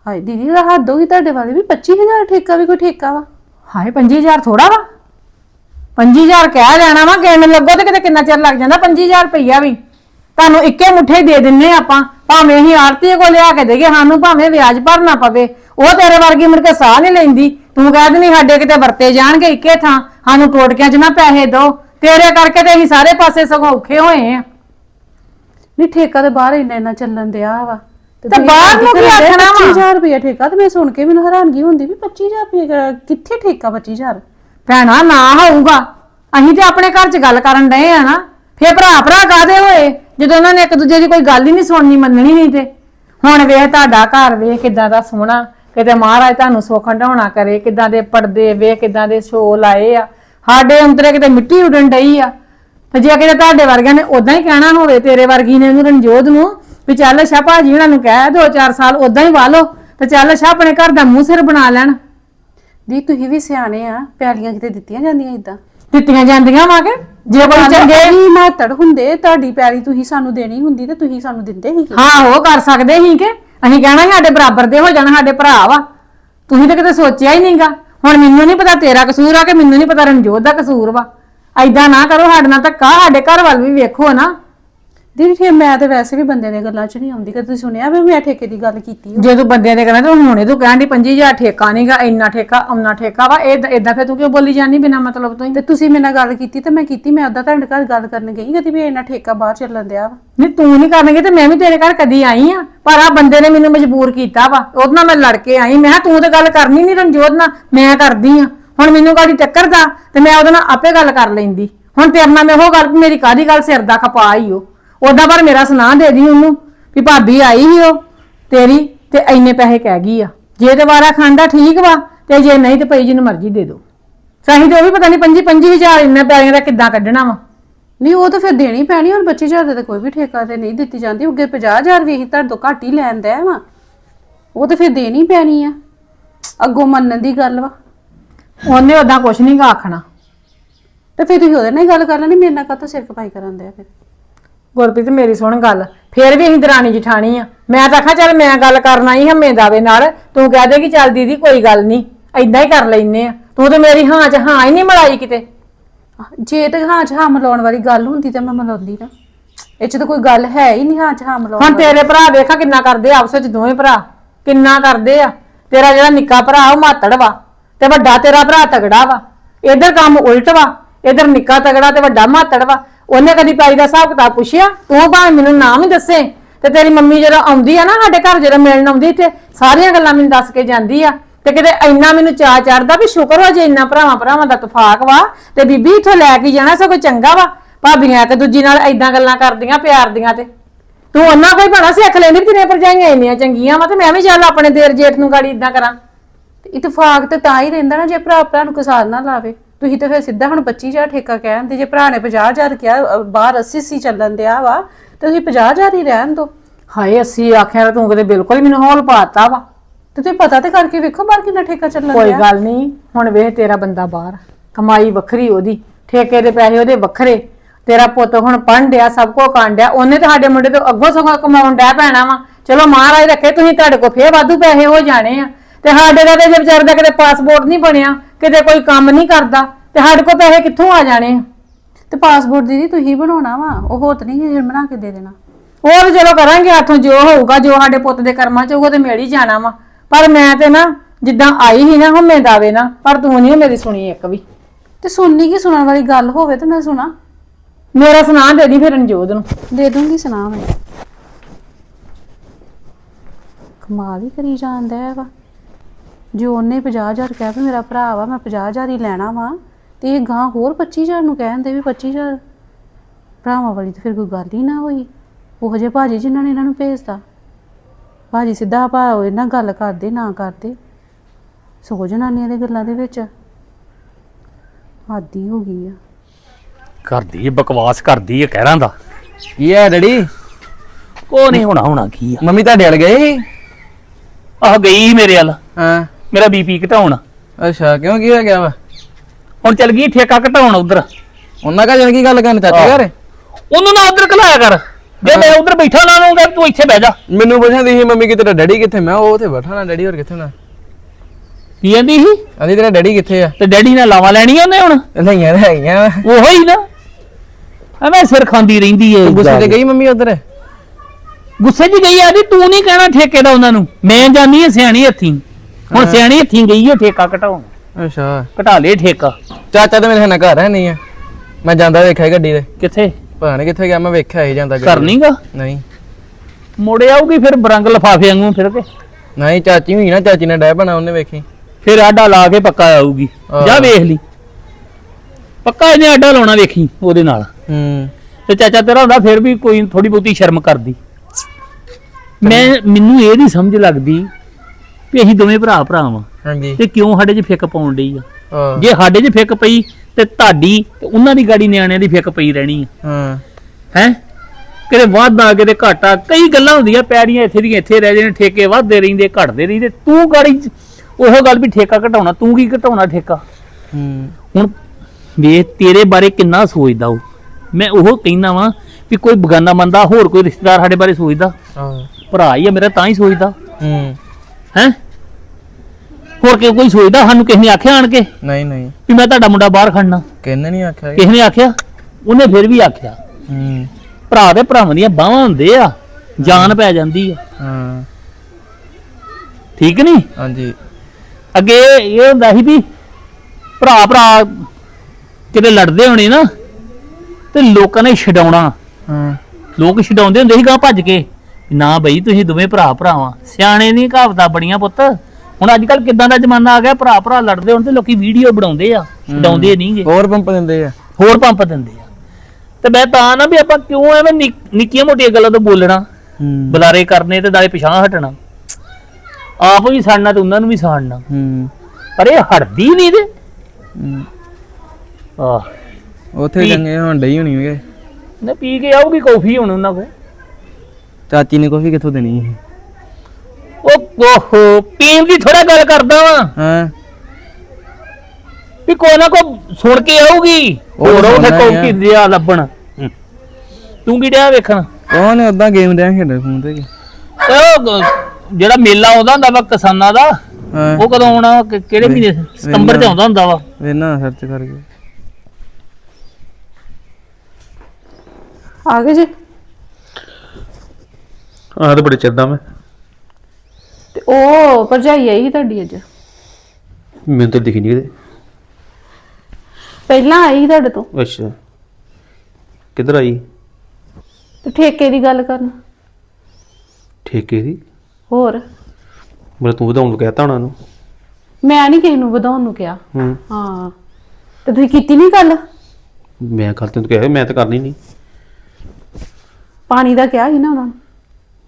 ਹਾਏ ਦੀਦੀ ਦਾ ਹੱਦ ਹੋ ਗਈ ਤੁਹਾਡੇ ਵਾਲੇ ਵੀ 25000 ਠੇਕਾ ਵੀ ਕੋਈ ਠੇਕਾ ਵਾ। ਹਾਏ 25000 ਥੋੜਾ ਵਾ। 25000 ਕਹਿ ਲੈਣਾ ਵਾ ਗਿਣਨ ਲੱਗੋ ਤੇ ਕਿਤੇ ਕਿੰਨਾ ਚਿਰ ਲੱਗ ਜਾਂਦਾ 25000 ਰੁਪਈਆ ਵੀ। ਤੁਹਾਨੂੰ ਇੱਕੇ ਮੁੱਠੇ ਦੇ ਦਿੰਨੇ ਆਪਾਂ ਭਾਵੇਂ ਅਸੀਂ ਆਰਤੀ ਕੋ ਲਿਆ ਕੇ ਦੇਗੇ ਸਾਨੂੰ ਭਾਵੇਂ ਵਿਆਜ ਭਰਨਾ ਪਵੇ। ਉਹ ਤੇਰੇ ਵਰਗੀ ਮੁੜ ਕੇ ਸਾਹ ਨਹੀਂ ਲੈਂਦੀ। ਤੂੰ ਕਹਿ ਦਿੰਦੀ ਸਾਡੇ ਕਿਤੇ ਵਰਤੇ ਜਾਣਗੇ ਇੱਕੇ ਥਾਂ ਸਾਨੂੰ ਟੋਟਕਿਆਂ 'ਚ ਨਾ ਪੈਸੇ ਦੋ ਤੇਰੇ ਕਰਕੇ ਤੇ ਅਸੀਂ ਸਾਰੇ ਪਾਸੇ ਸਗੋਂ ਔਖੇ ਹੋਏ ਆ। ਨਹੀਂ ਠੇਕਾ ਤੇ ਬਾਹਰ ਇੰਨਾ ਇੰਨਾ ਚੱਲਣ ਦਿਆ ਵਾ। ਤੇ ਬਾਹਰ ਨੂੰ ਕੀ ਆਖਣਾ ਵਾ? 25000 ਰੁਪਏ ਠੇਕਾ ਤੇ ਮੈਂ ਸੁਣ ਕੇ ਮੈਨੂੰ ਹੈਰਾਨਗੀ ਹੁੰਦੀ ਵੀ 25000 ਰੁਪਏ ਕਿੱਥੇ ਠੇਕਾ 25000 ਭੈਣਾ ਨਾ ਹੋਊਗਾ। ਅਸੀਂ ਤੇ ਆਪਣੇ ਘਰ 'ਚ ਗੱਲ ਕਰਨ ਡਏ ਆ ਨਾ। ਫੇਰ ਭਰਾ ਭਰਾ ਕਾਦੇ ਹੋਏ? ਜਦੋਂ ਉਹਨਾਂ ਨੇ ਇੱਕ ਦੂਜੇ ਦੀ ਕੋਈ ਗੱਲ ਹੀ ਨਹੀਂ ਸੁਣਨੀ ਮੰਨਣੀ ਨਹੀਂ ਤੇ। ਹੁਣ ਵੇਖ ਤੁਹਾਡਾ ਘਰ ਵੇਖ ਕਿਦਾਂ ਦਾ ਸੋਹਣਾ। ਕਿਤੇ ਮਹਾਰਾਜ ਤੁਹਾਨੂੰ ਸੁੱਖ ਹੰਡਾਉਣਾ ਕਰੇ ਕਿਦਾਂ ਦੇ ਪਰਦੇ ਵੇਖ ਕਿਦਾਂ ਦੇ ਸ਼ੋ ਲਾਏ ਆ। ਸਾਡੇ ਅੰਤਰੇ ਕਿਤੇ ਮਿੱਟੀ ਉੱਡਣ ਡਈ ਆ। ਤੇ ਜੇ ਕਿਤੇ ਤੁਹਾਡੇ ਵਰਗਿਆਂ ਨੇ ਉਦਾਂ ਹੀ ਕਹਿਣਾ ਹੋਵੇ ਤੇਰੇ ਵਰਗੀ ਨੇ ਉਹਨੂੰ ਰਣਜੋਤ ਨੂੰ ਵੀ ਚੱਲ ਸ਼ਾ ਭਾਜੀ ਉਹਨਾਂ ਨੂੰ ਕਹਿ ਦੋ ਚਾਰ ਸਾਲ ਉਦਾਂ ਹੀ ਵਾਲੋ ਤੇ ਚੱਲ ਸ਼ਾ ਆਪਣੇ ਘਰ ਦਾ ਮੂੰਹ ਸਿਰ ਬਣਾ ਲੈਣ। ਦੀ ਤੁਸੀਂ ਵੀ ਸਿਆਣੇ ਆ ਪਿਆਲੀਆਂ ਕਿਤੇ ਦਿੱਤੀਆਂ ਜਾਂਦੀਆਂ ਇਦਾਂ ਦਿੱਤੀਆਂ ਜਾਂਦੀਆਂ ਵਾ ਕਿ? ਜੇ ਕੋਈ ਚੰਗੇ ਚੰਗੇ ਮਾਤੜ ਹੁੰਦੇ ਤੁਹਾਡੀ ਪਿਆਲੀ ਤੁਸੀਂ ਸਾਨੂੰ ਦੇਣੀ ਹੁੰਦੀ ਤੇ ਤੁਸੀਂ ਸਾਨੂੰ ਦਿੰਦੇ ਹੀ ਹਾਂ ਉਹ ਕਰ ਸਕਦੇ ਸੀ ਕਿ? ਅਸੀਂ ਕਹਿਣਾ ਸੀ ਸਾਡੇ ਬਰਾਬਰ ਦੇ ਹੋ ਜਾਣ, ਸਾਡੇ ਭਰਾ ਵਾ। ਤੁਸੀਂ ਤਾਂ ਕਿਤੇ ਸੋਚਿਆ ਹੀ ਨਹੀਂਗਾ। ਹੁਣ ਮੈਨੂੰ ਨਹੀਂ ਪਤਾ ਤੇਰਾ ਕਸੂਰ ਆ ਕਿ ਮੈਨੂੰ ਨਹੀਂ ਪਤਾ ਰਣਜੋਤ ਦਾ ਕਸੂਰ ਵਾ। ਐਦਾਂ ਨਾ ਕਰੋ, ਸਾਡੇ ਨਾਲ ਧੱਕਾ, ਸਾਡੇ ਘਰ ਵੱਲ ਵੀ ਵੇਖੋ ਨਾ। ਦੀਦੀ ਫਿਰ ਮੈਂ ਤੇ ਵੈਸੇ ਵੀ ਬੰਦੇ ਦੀਆਂ ਗੱਲਾਂ 'ਚ ਨਹੀਂ ਆਉਂਦੀ ਕਦੇ ਤੁਸੀਂ ਸੁਣਿਆ ਵੀ ਮੈਂ ਠੇਕੇ ਦੀ ਗੱਲ ਕੀਤੀ ਹੋਵੇ। ਜੇ ਤੂੰ ਬੰਦਿਆਂ ਦੇ ਕਹਿਣਾ ਤੇ ਹੁਣੇ ਤੂੰ ਕਹਿਣ ਦੀ 25000 ਠੇਕਾ ਨਹੀਂਗਾ ਇੰਨਾ ਠੇਕਾ ਆਉਣਾ ਠੇਕਾ ਵਾ ਇਹ ਇਦਾਂ ਫਿਰ ਤੂੰ ਕਿਉਂ ਬੋਲੀ ਜਾਨੀ ਬਿਨਾ ਮਤਲਬ ਤੋਂ ਹੀ? ਤੇ ਤੁਸੀਂ ਮੇਰੇ ਨਾਲ ਗੱਲ ਕੀਤੀ ਤੇ ਮੈਂ ਕੀਤੀ ਮੈਂ ਉਦਾਂ ਤੁਹਾਡੇ ਘਰ ਗੱਲ ਕਰਨ ਗਈ ਕਦੀ ਵੀ ਇੰਨਾ ਠੇਕਾ ਬਾਹਰ ਚੱਲਣ ਦਿਆ ਵਾ? ਨਹੀਂ ਤੂੰ ਨਹੀਂ ਕਰਨਗੇ ਤੇ ਮੈਂ ਵੀ ਤੇਰੇ ਘਰ ਕਦੀ ਆਈ ਆ ਪਰ ਆ ਬੰਦੇ ਨੇ ਮੈਨੂੰ ਮਜਬੂਰ ਕੀਤਾ ਵਾ ਉਹਦੇ ਨਾਲ ਮੈਂ ਲੜ ਕੇ ਆਈ ਮੈਂ ਕਿਹਾ ਤੂੰ ਤੇ ਗੱਲ ਕਰਨੀ ਨਹੀਂ ਰਣਜੋਤ ਨਾਲ ਮੈਂ ਕਰਦੀ ਆ ਹੁਣ ਮੈਨੂੰ ਗਾੜੀ ਟੱਕਰ ਦਾ ਤੇ ਮੈਂ ਉਹਦੇ ਨਾਲ ਆਪੇ ਗੱਲ ਕਰ ਲੈਂਦੀ ਹੁਣ ਤੇਰੇ ਨਾਲ ਮੈਂ ਉਹ ਗੱਲ ਮੇਰੀ ਕਾਦੀ ਗੱਲ ਸਿਰ ਦਾ ਖਪਾ ਹੀ ਉਹ ਉਹਦਾ ਪਰ ਮੇਰਾ ਸੁਨਾਹ ਦੇ ਦੀ ਉਹਨੂੰ ਵੀ ਭਾਬੀ ਆਈ ਸੀ ਉਹ ਤੇਰੀ ਤੇ ਇੰਨੇ ਪੈਸੇ ਕਹਿ ਗਈ ਆ। ਜੇ ਤੇ ਵਾਰਾ ਖਾਂਦਾ ਠੀਕ ਵਾ ਤੇ ਜੇ ਨਹੀਂ ਤੇ ਪਈ ਜਿਹਨੂੰ ਮਰਜ਼ੀ ਦੇ ਦਿਓ। ਸਹੀ ਤੇ ਉਹ ਵੀ ਪਤਾ ਨਹੀਂ 25 25000 ਇੰਨੇ ਪੈਸਿਆਂ ਦਾ ਕਿੱਦਾਂ ਕੱਢਣਾ ਵਾ। ਨਹੀਂ ਉਹ ਤਾਂ ਫਿਰ ਦੇਣੀ ਪੈਣੀ ਔਰ 25000 ਦੇ ਤਾਂ ਕੋਈ ਵੀ ਠੇਕਾ ਤੇ ਨਹੀਂ ਦਿੱਤੀ ਜਾਂਦੀ। ਅੱਗੇ 50000 ਵੀ ਅਸੀਂ ਤੁਹਾਡੇ ਤੋਂ ਘੱਟ ਹੀ ਲੈਂਦਾ ਵਾ। ਉਹ ਤਾਂ ਫਿਰ ਦੇਣੀ ਪੈਣੀ ਆ। ਅੱਗੋਂ ਮੰਨਣ ਦੀ ਗੱਲ ਵਾ। ਉਹਨੇ ਉਦਾਂ ਕੁਛ ਨਹੀਂ ਆਖਣਾ। ਤੇ ਫਿਰ ਤੁਸੀਂ ਉਹਦੇ ਨਾਲ ਹੀ ਗੱਲ ਕਰ ਲੈਣੀ ਮੇਰੇ ਨਾਲ ਕਾਹਤੋਂ ਸਿਰ ਖਪਾਈ ਕਰਨ ਦਿਆ ਫਿਰ? ਗੁਰਪ੍ਰੀਤ ਮੇਰੀ ਸੁਣ ਗੱਲ। ਫੇਰ ਵੀ ਅਸੀਂ ਦਰਾਣੀ ਜਠਾਣੀ ਆ। ਮੈਂ ਤਾਂ ਆਖਾਂ ਚੱਲ ਮੈਂ ਗੱਲ ਕਰਨ ਆਈ ਹਮੇ ਦਾਵੇ ਨਾਲ। ਤੂੰ ਕਹਿ ਦੇ ਕਿ ਚੱਲ ਦੀਦੀ ਕੋਈ ਗੱਲ ਨਹੀਂ। ਐਦਾਂ ਹੀ ਕਰ ਲੈਨੇ ਆ। ਤੂੰ ਤੇ ਮੇਰੀ ਹਾਂ ਚ ਹਾਂ ਹੀ ਨਹੀਂ ਮਿਲਾਈ ਕਿਤੇ। ਜੇ ਤੇ ਹਾਂ ਚ ਹਾਂ ਮਿਲਾਉਣ ਵਾਲੀ ਗੱਲ ਹੁੰਦੀ ਤਾਂ ਮੈਂ ਮਿਲਾਉਂਦੀ ਨਾ ਇਹ ਚ ਤਾਂ ਕੋਈ ਗੱਲ ਹੈ ਹੀ ਨਹੀਂ ਹਾਂ ਚ ਹਾਂ ਮਿਲਾਉਣ ਹੁਣ ਵਾਲੀ। ਤੇਰੇ ਭਰਾ ਵੇਖਾ ਕਿੰਨਾ ਕਰਦੇ ਆ ਆਪਸ ਵਿੱਚ ਦੋਵੇਂ ਭਰਾ। ਕਿੰਨਾ ਕਰਦੇ ਆ। ਤੇਰਾ ਜਿਹੜਾ ਨਿੱਕਾ ਭਰਾ ਉਹ ਮਾਤੜ ਵਾ। ਤੇ ਵੱਡਾ ਤੇਰਾ ਭਰਾ ਤਗੜਾ ਵਾ। ਇਧਰ ਕੰਮ ਉਲਟ ਵਾ। ਇਧਰ ਨਿੱਕਾ ਤਗੜਾ ਤੇ ਵੱਡਾ ਮਾਤੜ ਵਾ। ਉਹਨੇ ਕਦੀ ਪਾਈ ਦਾ ਹਿਸਾਬ ਕਿਤਾਬ ਪੁੱਛਿਆ? ਤੂੰ ਭਾਵੇਂ ਮੈਨੂੰ ਨਾਮ ਹੀ ਦੱਸੇ ਤੇ ਤੇਰੀ ਮੰਮੀ ਜਦੋਂ ਆਉਂਦੀ ਆ ਨਾ ਸਾਡੇ ਘਰ, ਜਦੋਂ ਮਿਲਣ ਆਉਂਦੀ ਤੇ ਸਾਰੀਆਂ ਗੱਲਾਂ ਮੈਨੂੰ ਦੱਸ ਕੇ ਜਾਂਦੀ ਆ। ਤੇ ਕਿਤੇ ਇੰਨਾ ਮੈਨੂੰ ਚਾਅ ਚੜਦਾ ਵੀ ਸ਼ੁਕਰ ਹੋ ਜੇ ਇੰਨਾ ਭਰਾਵਾਂ ਭਰਾਵਾਂ ਦਾ ਤਫਾਕ ਵਾ ਤੇ ਬੀਬੀ ਇੱਥੋਂ ਲੈ ਕੇ ਜਾਣਾ, ਸਗੋਂ ਚੰਗਾ ਵਾ। ਭਾਬੀਆਂ ਤੇ ਦੂਜੀ ਨਾਲ ਐਦਾਂ ਗੱਲਾਂ ਕਰਦੀਆਂ, ਪਿਆਰ ਦੀਆਂ ਤੇ। ਤੂੰ ਉਹਨਾਂ ਕੋਈ ਬਣਾ ਸਿੱਖ ਲੈਂਦੀ ਵੀ ਤੇਰੀਆਂ ਭਰਜਾਈਆਂ ਇੰਨੀਆਂ ਚੰਗੀਆਂ ਵਾ ਤੇ ਮੈਂ ਵੀ ਚੱਲ ਆਪਣੇ ਦੇਰ ਜੇਠ ਨੂੰ ਗਾੜੀ ਇਦਾਂ ਕਰਾਂ। ਤੇ ਇਤਫਾਕ ਤੇ ਤਾਂ ਹੀ ਰਹਿੰਦਾ ਨਾ ਜੇ ਭਰਾ ਭਰਾ ਨੂੰ ਕਸਾਰ ਨਾ ਲਾਵੇ। ਤੁਸੀਂ ਤਾਂ ਫਿਰ ਸਿੱਧਾ ਹੁਣ 25000 ਠੇਕਾ ਕਹਿੰਦੇ ਜੇ ਭਰਾ ਨੇ 50000 ਕਿਹਾ ਅ, ਬਾਹਰ 80 80 ਚੱਲਣ ਦਿਆ ਵਾ ਤੇ ਤੁਸੀਂ 50000 ਹੀ ਰਹਿਣ ਦੋ ਹਾਏ ਅਸੀਂ ਆਖਿਆ ਤਾਂ ਕਿਤੇ ਬਿਲਕੁਲ ਹੀ ਮੈਨੂੰ ਹੌਲ ਪਾਤਾ ਵਾ। ਤੇ ਤੁਸੀਂ ਪਤਾ ਤੇ ਕਰਕੇ ਵੇਖੋ ਬਾਹਰ ਕਿੰਨਾ ਠੇਕਾ ਚੱਲਣ ਕੋਈ ਦਿਆ। ਗੱਲ ਨਹੀਂ ਹੁਣ ਵੇਖ ਤੇਰਾ ਬੰਦਾ ਬਾਹਰ ਕਮਾਈ ਵੱਖਰੀ ਉਹਦੀ ਠੇਕੇ ਦੇ ਪੈਸੇ ਉਹਦੇ ਵੱਖਰੇ ਤੇਰਾ ਪੁੱਤ ਹੁਣ ਪੜ੍ਹਨ ਡਿਆ ਸਭ ਕੋ ਡਿਆ ਉਹਨੇ ਤਾਂ ਸਾਡੇ ਮੁੰਡੇ ਤੋਂ ਅੱਗੋਂ ਸਗੋਂ ਕਮਾਉਣ ਡਿਆ ਪੈਣਾ ਵਾ। ਚਲੋ ਮਹਾਰਾਜ ਰੱਖੇ ਤੁਸੀਂ ਤੁਹਾਡੇ ਕੋਲ ਫੇਰ ਵਾਧੂ ਪੈਸੇ ਹੋ ਜਾਣੇ ਆ। ਤੇ ਸਾਡੇ ਦਾ ਤੇ ਜੇ ਵਿਚਾਰੇ ਦਾ ਕਿਤੇ ਪਾਸਪੋਰਟ ਨਹੀਂ ਬਣਿਆ ਕਿਤੇ ਕੋਈ ਕੰਮ ਨਹੀਂ ਕਰਦਾ ਤੇ ਸਾਡੇ ਕੋਲ ਪੈਸੇ ਕਿੱਥੋਂ ਆ ਜਾਣੇ ਆ? ਤੇ ਪਾਸਪੋਰਟ ਦੀਦੀ ਤੁਸੀਂ ਬਣਾਉਣਾ ਵਾ ਉਹ ਹੋਰ ਤਾਂ ਨਹੀਂ ਨੂੰ ਬਣਾ ਕੇ ਦੇ ਦੇਣਾ। ਉਹ ਤਾਂ ਚਲੋ ਕਰਾਂਗੇ ਹੱਥੋਂ ਜੋ ਹੋਊਗਾ ਜੋ ਸਾਡੇ ਪੁੱਤ ਦੇ ਕਰਮਾਂ ਚ ਹੋਊਗਾ ਤੇ ਮਿਲ ਹੀ ਜਾਣਾ ਵਾ। ਪਰ ਮੈਂ ਤੇ ਨਾ ਜਿੱਦਾਂ ਆਈ ਸੀ ਨਾ ਹਮੇ ਦਾਵੇ ਨਾ ਪਰ ਤੂੰ ਨਹੀਂ ਮੇਰੀ ਸੁਣੀ ਇੱਕ ਵੀ। ਤੇ ਸੁਣਨੀ ਕੀ ਸੁਣਨ ਵਾਲੀ ਗੱਲ ਹੋਵੇ ਤੇ ਮੈਂ ਸੁਣਾ। ਮੇਰਾ ਸੁਣਾ ਦੇ ਦੀ ਫਿਰ ਰਣਜੋਤ ਨੂੰ। ਦੇ ਦੂੰਗੀ ਸੁਣਾ ਮੈਂ। ਕਮਾਲ ਹੀ ਕਰੀ ਜਾਂਦਾ ਹੈ ਵਾ ਜੋ ਉਹਨੇ 50000 ਕਹਿ ਵੀ ਮੇਰਾ ਭਰਾ ਵਾ ਮੈਂ 50000 ਹੀ ਲੈਣਾ ਵਾ ਤੇ ਇਹ ਗਾਂ ਹੋਰ 25000 ਨੂੰ ਕਹਿੰਦੇ ਵੀ 25000 ਭਰਾਵਾਂ ਵਾਲੀ ਤੇ ਫਿਰ ਕੋਈ ਗੱਲ ਹੀ ਨਾ ਹੋਈ। ਉਹ ਜੇ ਭਾਜੀ ਜਿਨ੍ਹਾਂ ਨੇ ਇਹਨਾਂ ਨੂੰ ਭੇਜਤਾ। ਭਾਜੀ ਸਿੱਧਾ ਭਾ ਉਹ ਨਾਲ ਗੱਲ ਕਰਦੇ ਨਾ ਕਰਦੇ। ਸੋ ਜਨਾਨੀਆਂ ਦੇ ਗੱਲਾਂ ਦੇ ਵਿੱਚ ਆਦੀ ਹੋ ਗਈ ਆ। ਕਰਦੀ ਬਕਵਾਸ ਕਰਦੀ ਏ ਕਹਿਰਾਂ ਦਾ। ਕੀ ਹੈ ਡੈਡੀ? ਕੋ ਨਹੀਂ ਹੋਣਾ ਹੋਣਾ ਕੀ ਆ। ਮੰਮੀ ਤੁਹਾਡੇ ਵੱਲ ਗਏ? ਆਹ ਗਈ ਸੀ ਮੇਰੇ ਵੱਲ। ਹਾਂ। ਮੇਰਾ ਬੀਪੀ ਘਟਾਉਣ। ਅੱਛਾ ਕਿਉਂ ਕੀ ਹੋ ਗਿਆ ਵਾ? ਹੁਣ ਚੱਲ ਗਈ ਠੇਕਾ ਘਟਾਉਣ ਉਧਰ। ਉਹਨਾਂ ਕਾ ਜਣ ਕੀ ਗੱਲ ਕਰਨ ਚਾਚੇ ਘਰ? ਉਹਨੂੰ ਨਾ ਉਧਰ ਘਲਾਇਆ ਕਰ। ਜੇ ਮੈਂ ਉਧਰ ਬੈਠਾ ਨਾ ਰਹੂੰਗਾ ਤੂੰ ਇੱਥੇ ਬਹਿ ਜਾ। ਮੈਨੂੰ ਪੁੱਛਦੀ ਸੀ ਮੰਮੀ ਕਿ ਤੇਰਾ ਡੈਡੀ ਕਿੱਥੇ? ਮੈਂ ਉਹ ਉੱਥੇ ਬੈਠਾ ਨਾ ਡੈਡੀ ਹੋਰ ਕਿੱਥੇ ਨਾ ਕੀ ਕਹਿੰਦੀ ਸੀ? ਆਂਦੀ ਤੇਰਾ ਡੈਡੀ ਕਿੱਥੇ ਆ? ਤੇ ਡੈਡੀ ਨੇ ਲਾਵਾ ਲੈਣੀ ਉਹਨੇ ਹੁਣ? ਲਈਆਂ ਤਾਂ ਹੈਗੀਆਂ। ਉਹੋ ਹੀ ਨਾ। ਐਵੇਂ ਸਿਰ ਖਾਂਦੀ ਰਹਿੰਦੀ ਏ। ਗੁੱਸੇ ਤੇ ਗਈ ਮੰਮੀ ਉਧਰ? ਗੁੱਸੇ 'ਚ ਗਈ ਆ ਜੀ ਤੂੰ ਨਹੀਂ ਕਹਿਣਾ ਠੇਕੇ ਦਾ ਉਹਨਾਂ ਨੂੰ। ਮੈਂ ਜਾਨੀ ਆ ਸਿਆਣੀ ਹੱਥੀ ਹੁਣ ਸਿਆਣੀ ਹੱਥੀ ਗਈ ਓ ਠੇਕਾ ਘਟਾਉਣ ਅੱਛਾ। ਘਟਾ ਲੇ ਠੇਕਾ। ਚਾਚਾ ਤੇ ਮੇਰੇ ਨਾਲ ਘਰ ਹੈ ਨਹੀਂ ਆ। ਮੈਂ ਜਾਂਦਾ ਵੇਖਿਆ ਗੱਡੀ ਦੇ ਕਿੱਥੇ? ਪਤਾ ਕਿੱਥੇ ਗਿਆ ਮੈਂ ਵੇਖਿਆ ਹੀ ਜਾਂਦਾ ਘਰ ਨਹੀਂਗਾ ਨਹੀਂ। ਮੁੜ ਆਊਗੀ ਫਿਰ ਬਰੰਗ ਲਫਾਫੇ ਵਾਂਗੂ ਫਿਰ ਕੇ। ਨਹੀਂ ਚਾਚੀ ਹੋਈ ਨਾ ਚਾਚੀ ਨੇ ਡੈ ਬਣਾ ਉਹਨੇ ਵੇਖੀ। ਫਿਰ ਆਡਾ ਲਾ ਕੇ ਪੱਕਾ ਆਊਗੀ। ਜਾ। ਵੇਖ ਲਈ। ਪੱਕਾ ਇਹਨੇ ਆਡਾ ਲਾਉਣਾ ਵੇਖੀ ਉਹਦੇ ਨਾਲ। ਹੂੰ। ਤੇ ਚਾਚਾ ਤੇਰਾ ਹੁੰਦਾ ਫਿਰ ਵੀ ਕੋਈ ਥੋੜੀ ਬਹੁਤੀ ਸ਼ਰਮ ਕਰਦੀ। ਮੈਂ ਮੈਨੂੰ ਇਹ ਨਹੀਂ ਸਮਝ ਲੱਗਦੀ ਵੀ ਅਸੀਂ ਦੋਵੇਂ ਭਰਾ ਭਰਾ ਵਾਂ ਹਾਂਜੀ। ਤੇ ਕਿਉਂ ਸਾਡੇ 'ਚ ਫਿੱਕ ਪਾਉਣ ਡਈ ਆ? ਹਾਂ। ਜੇ ਸਾਡੇ 'ਚ ਫਿੱਕ ਪਈ ਤੇ ਤੁਹਾਡੀ ਤੇ ਉਹਨਾਂ ਦੀ ਗਾੜੀ ਨਿਆਣਿਆਂ ਦੀ ਫਿੱਕ ਪਈ ਰਹਿਣੀ ਆ। ਹਾਂ। ਹੈ? ਕਿਤੇ ਵਾਧਾ ਕਿਤੇ ਘਾਟਾ ਕਈ ਗੱਲਾਂ ਹੁੰਦੀਆਂ ਪੈੜੀਆਂ ਇੱਥੇ ਦੀਆਂ ਇੱਥੇ ਰਹਿ ਜਾਣੇ ਠੇਕੇ ਵੱਧਦੇ ਰਹਿੰਦੇ ਘਟਦੇ ਰਹਿੰਦੇ। ਤੂੰ ਗਾੜੀ 'ਚ ਉਹ ਗੱਲ ਵੀ ਠੇਕਾ ਘਟਾਉਣਾ ਤੂੰ ਕੀ ਘਟਾਉਣਾ ਠੇਕਾ? ਹੂੰ। ਹੁਣ ਵੇ ਤੇਰੇ ਬਾਰੇ ਕਿੰਨਾ ਸੋਚਦਾ ਉਹ? ਮੈਂ ਉਹ ਕਹਿੰਦਾ ਵਾਂ ਵੀ ਕੋਈ ਬਗਾਨਾ ਬੰਦਾ ਹੋਰ ਕੋਈ ਰਿਸ਼ਤੇਦਾਰ ਸਾਡੇ ਬਾਰੇ ਸੋਚਦਾ। ਹਾਂ। ਭਰਾ ਹੀ ਆ ਮੇਰਾ ਤਾਂ ਹੀ ਸੋਚਦਾ। ਹੂੰ। ਹੈ? ਹੋਰ ਕਿ ਕੋਈ ਸੋਚਦਾ ਸਾਨੂੰ ਕਿਸੇ ਨੇ ਆਖਿਆ ਆਣ ਕੇ? ਨਹੀਂ ਨਹੀਂ। ਵੀ ਮੈਂ ਤੁਹਾਡਾ ਮੁੰਡਾ ਬਾਹਰ ਖੜਨਾ। ਕਿੰਨੇ ਨਹੀਂ ਆਖਿਆ? ਕਿਸੇ ਨੇ ਆਖਿਆ? ਉਹਨੇ ਫਿਰ ਵੀ ਆਖਿਆ। ਹੂੰ। ਭਰਾ ਦੇ ਭਰਾਵਾਂ ਦੀਆਂ ਬਾਹਾਂ ਹੁੰਦੇ ਆ ਜਾਨ ਪੈ ਜਾਂਦੀ ਆ। ਹਾਂ। ਠੀਕ ਨਹੀਂ? ਹਾਂਜੀ। ਅੱਗੇ ਇਹ ਹੁੰਦਾ ਸੀ ਵੀ ਭਰਾ ਭਰਾ ਕਿਤੇ ਲੜਦੇ ਹੋਣੇ ਨਾ ਤੇ ਲੋਕਾਂ ਨੇ ਛਡਾਉਣਾ। ਹਾਂ। ਲੋਕ ਛਡਾਉਂਦੇ ਹੁੰਦੇ ਸੀ ਗਾਂ ਭੱਜ ਕੇ। ਨਾ ਬਈ ਤੁਸੀਂ ਦੋਵੇਂ ਭਰਾ ਭਰਾਵਾਂ। ਸਿਆਣੇ ਨਹੀਂ ਕਹਾਵਤਾਂ ਬੜੀਆਂ ਪੁੱਤ। ਹੁਣ ਅੱਜ ਕੱਲ ਕਿਦਾਂ ਦਾ ਜ਼ਮਾਨਾ ਆ ਗਿਆ ਭਰਾ ਭਰਾ ਲੜਦੇ ਹੋਣ ਤੇ ਲੋਕੀ ਵੀਡੀਓ ਬਣਾਉਂਦੇ ਆ ਛਡਾਉਂਦੇ ਨਹੀਂਗੇ ਹੋਰ ਪੰਪ ਦਿੰਦੇ ਆ। ਹੋਰ ਪੰਪ ਦਿੰਦੇ ਆ। ਤੇ ਮੈਂ ਤਾਂ ਨਾ ਵੀ ਆਪਾਂ ਕਿਉਂ ਐਵੇਂ ਨਿੱਕ- ਨਿੱਕੀਆਂ ਮੋਟੀਆਂ ਗੱਲਾਂ ਤੋਂ ਬੋਲਣਾ। ਹੂੰ। ਬੁਲਾਰੇ ਕਰਨੇ ਤੇ ਨਾਲੇ ਪਿਛਾਂ ਹਟਣਾ। ਆਪ ਵੀ ਸਾੜਨਾ ਤੇ ਉਹਨਾਂ ਨੂੰ ਵੀ ਸਾੜਨਾ। ਹੂੰ। ਪਰ ਇਹ ਹਟਦੀ ਨਹੀਂ ਹੂੰ। ਆਹ। ਉੱਥੇ ਚੰਗੇ ਹੁਣ ਡਈ ਹੋਣੀ ਹੋਗੇ ਨੇ ਪੀ ਕੇ ਆਊਗੀ ਕੌਫੀ ਹੁਣ ਉਹਨਾਂ ਕੋ ਚਾਚੀ ਨੇ ਕਾਫੀ ਕਿੱਥੋਂ ਦੇਣੀ ਸੀ? ਉਹ ਓਹੋ ਪੀਣ ਦੀ ਥੋੜਾ ਗੱਲ ਕਰਦਾ ਵਾਂ। ਹਾਂ। ਵੀ ਕੋਈ ਨਾ ਕੋ ਸੁਣ ਕੇ ਆਊਗੀ। ਉਹ ਹੋਰ ਉਹ ਸੁਣਨਾ ਹੀ ਆ। ਕੌਫੀ ਦਿਆ ਲੱਭਣ। ਤੂੰ ਕੀ ਡਿਆ ਵੇਖਣ? ਕੌਣ ਉਦਾਂ ਗੇਮ ਦੇ ਖੇਡੇ ਫੋਨ ਤੇ ਕੀ? ਓਏ ਉਹ ਗ- ਜਿਹੜਾ ਮੇਲਾ ਆਉਂਦਾ ਹੁੰਦਾ ਵਾ ਕਿਸਾਨਾਂ ਦਾ ਹਾਂ। ਉਹ ਕਦੋਂ ਆਉਣਾ? ਕਿ- ਕਿਹੜੇ ਮਹੀਨੇ ਸਤੰਬਰ ਚ ਆਉਂਦਾ ਹੁੰਦਾ ਵਾ। ਵੇਨਾ ਸਰਚ ਕਰਕੇ। ਆ ਗਏ ਜੀ? ਆਹ ਤਾਂ ਬੜੇ ਚਿਰਦਾ ਮੈਂ। ਤੇ ਉਹ ਭਰਜਾਈ ਆਈ ਸੀ ਤੁਹਾਡੀ ਅੱਜ? ਮੈਨੂੰ ਤਾਂ ਦਿਖੀ ਨਹੀਂ ਕਿਤੇ ਪਹਿਲਾਂ ਆਈ ਸੀ ਤੁਹਾਡੇ ਤੋਂ? ਅੱਛਾ। ਕਿੱਧਰ ਆਈ? ਤੇ ਠੇਕੇ ਦੀ ਗੱਲ ਕਰਨ। ਠੇਕੇ ਦੀ? ਹੋਰ? ਮੈਂ ਤੂੰ ਵਧਾਉਣ ਨੂੰ ਕਹਿਤਾ ਉਹਨਾਂ। ਨੂੰ ਮੈਂ ਨਹੀਂ ਕਿਸੇ ਨੂੰ ਵਧਾਉਣ ਨੂੰ ਕਿਹਾ। ਹੂੰ। ਹਾਂ। ਤੇ ਤੁਸੀਂ ਕੀਤੀ ਨਹੀਂ ਗੱਲ? ਮੈਂ ਕੱਲ ਤੈਨੂੰ ਕਿਹਾ ਸੀ, ਮੈਂ ਤਾਂ ਕਰਨੀ ਨਹੀਂ ਪਾਣੀ ਦਾ ਕਿਹਾ ਸੀ ਨਾ ਉਹਨਾਂ ਨੂੰ।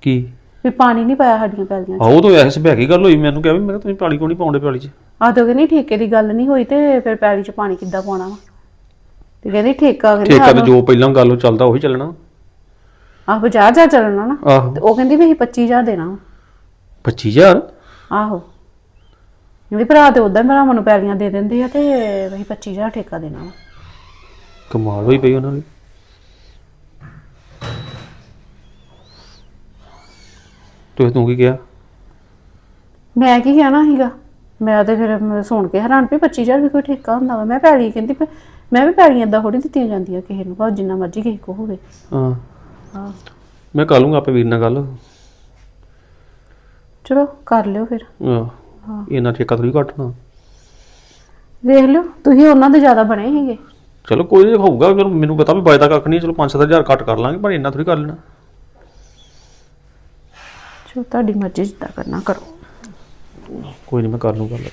ਕੀ? ਵੀ ਪਾਣੀ ਨਹੀਂ ਪਾਇਆ ਸਾਡੀਆਂ ਪੈਲੀਆਂ 'ਚ। ਆਹ ਉਹ ਤਾਂ ਐਸ ਬਹਿ ਗੱਲ ਹੋਈ ਮੈਨੂੰ ਕਿਹਾ ਵੀ ਮੈਂ ਕਿਹਾ ਤੁਸੀਂ ਪਾਣੀ ਕਿਉਂ ਨਹੀਂ ਪਾਉਂਦੇ ਪਾਣੀ 'ਚ? ਆ ਤਾਂ ਕਹਿੰਦੀ ਠੇਕੇ ਦੀ ਗੱਲ ਨਹੀਂ ਹੋਈ ਤੇ ਫਿਰ ਪੈਲੀ 'ਚ ਪਾਣੀ ਕਿੱਦਾਂ ਪਾਉਣਾ ਵਾ? ਤੇ ਕਹਿੰਦੀ ਠੇਕਾ ਕਹਿੰਦੀ ਠੇਕਾ ਤੇ ਜੋ ਪਹਿਲਾਂ ਗੱਲ ਉਹ ਚੱਲਦਾ ਉਹੀ ਚੱਲਣਾ। ਆਹ ਬਾਜ਼ਾਰ ਜਾ ਚੱਲਣਾ ਨਾ। ਆਹੋ। ਤੇ ਉਹ ਕਹਿੰਦੀ ਵੀ ਅਸੀਂ 25000 ਦੇਣਾ ਵਾ। 25000 ਆਹੋ। ਜਿਹੜੀ ਭਰਾ ਤੇ ਉਦਾਂ ਭਰਾਵਾਂ ਨੂੰ ਪੈਲੀਆਂ ਦੇ ਦਿੰਦੇ ਆ ਤੇ ਅਸੀਂ 25000 ਠੇਕਾ ਦੇਣਾ ਵਾ। ਕਮਾਲ ਹੋਈ ਪਈ ਉਹਨਾਂ ਦੀ। ਤੂੰ ਤੂੰ ਕੀ ਕਿਹਾ? ਮੈਂ ਕੀ ਕਹਿਣਾ ਸੀਗਾ? ਮੈਂ ਤੇ ਫਿਰ ਮੈਂ ਸੁਣ ਕੇ ਹੈਰਾਨ ਪਈ 25000 ਵੀ ਕੋਈ ਠੇਕਾ ਹੁੰਦਾ ਵਾ। ਮੈਂ ਪੈਲੀ ਕਹਿੰਦੀ ਮੈਂ ਵੀ ਪੈਲੀਆਂ ਏਦਾਂ ਥੋੜੀ ਦਿੱਤੀਆਂ ਜਾਂਦੀਆਂ ਕਿਸੇ ਨੂੰ ਭਾਵੇਂ ਜਿੰਨਾ ਮਰਜ਼ੀ ਕਿਸੇ ਕੋ ਹੋਵੇ। ਹਾਂ। ਹਾਂ। ਮੈਂ ਕਰ ਲੂੰਗਾ ਆਪੇ ਵੀਰ ਨਾਲ ਗੱਲ। ਚਲੋ ਕਰ ਲਿਓ ਫਿਰ। ਆਹ ਇਹਨਾਂ ਠੇਕਾ ਥੋੜੀ ਘਟਣਾ। ਵੇਖ ਲਿਓ ਤੁਸੀਂ ਉਹਨਾਂ ਦੇ ਜ਼ਿਆਦਾ ਬਣੇ ਸੀਗੇ। ਚਲੋ ਕੋਈ ਨਹੀਂ ਹੋਊਗਾ ਮੈਨੂੰ ਪਤਾ ਵੀ ਬਚਦਾ ਕੱਖ ਨਹੀਂ ਚਲੋ 5-7000 ਘੱਟ ਕਰ ਲਾਂਗੇ ਪਰ ਇੰਨਾ ਥੋੜੀ ਕਰ ਲੈਣਾ। ਚਲੋ ਤੁਹਾਡੀ ਮਰਜ਼ੀ ਜਿੱਦਾਂ ਕਰਨਾ ਕਰੋ। ਕੋਈ ਨਹੀਂ ਮੈਂ ਕਰ ਲੂੰਗਾ। ਗੱਲ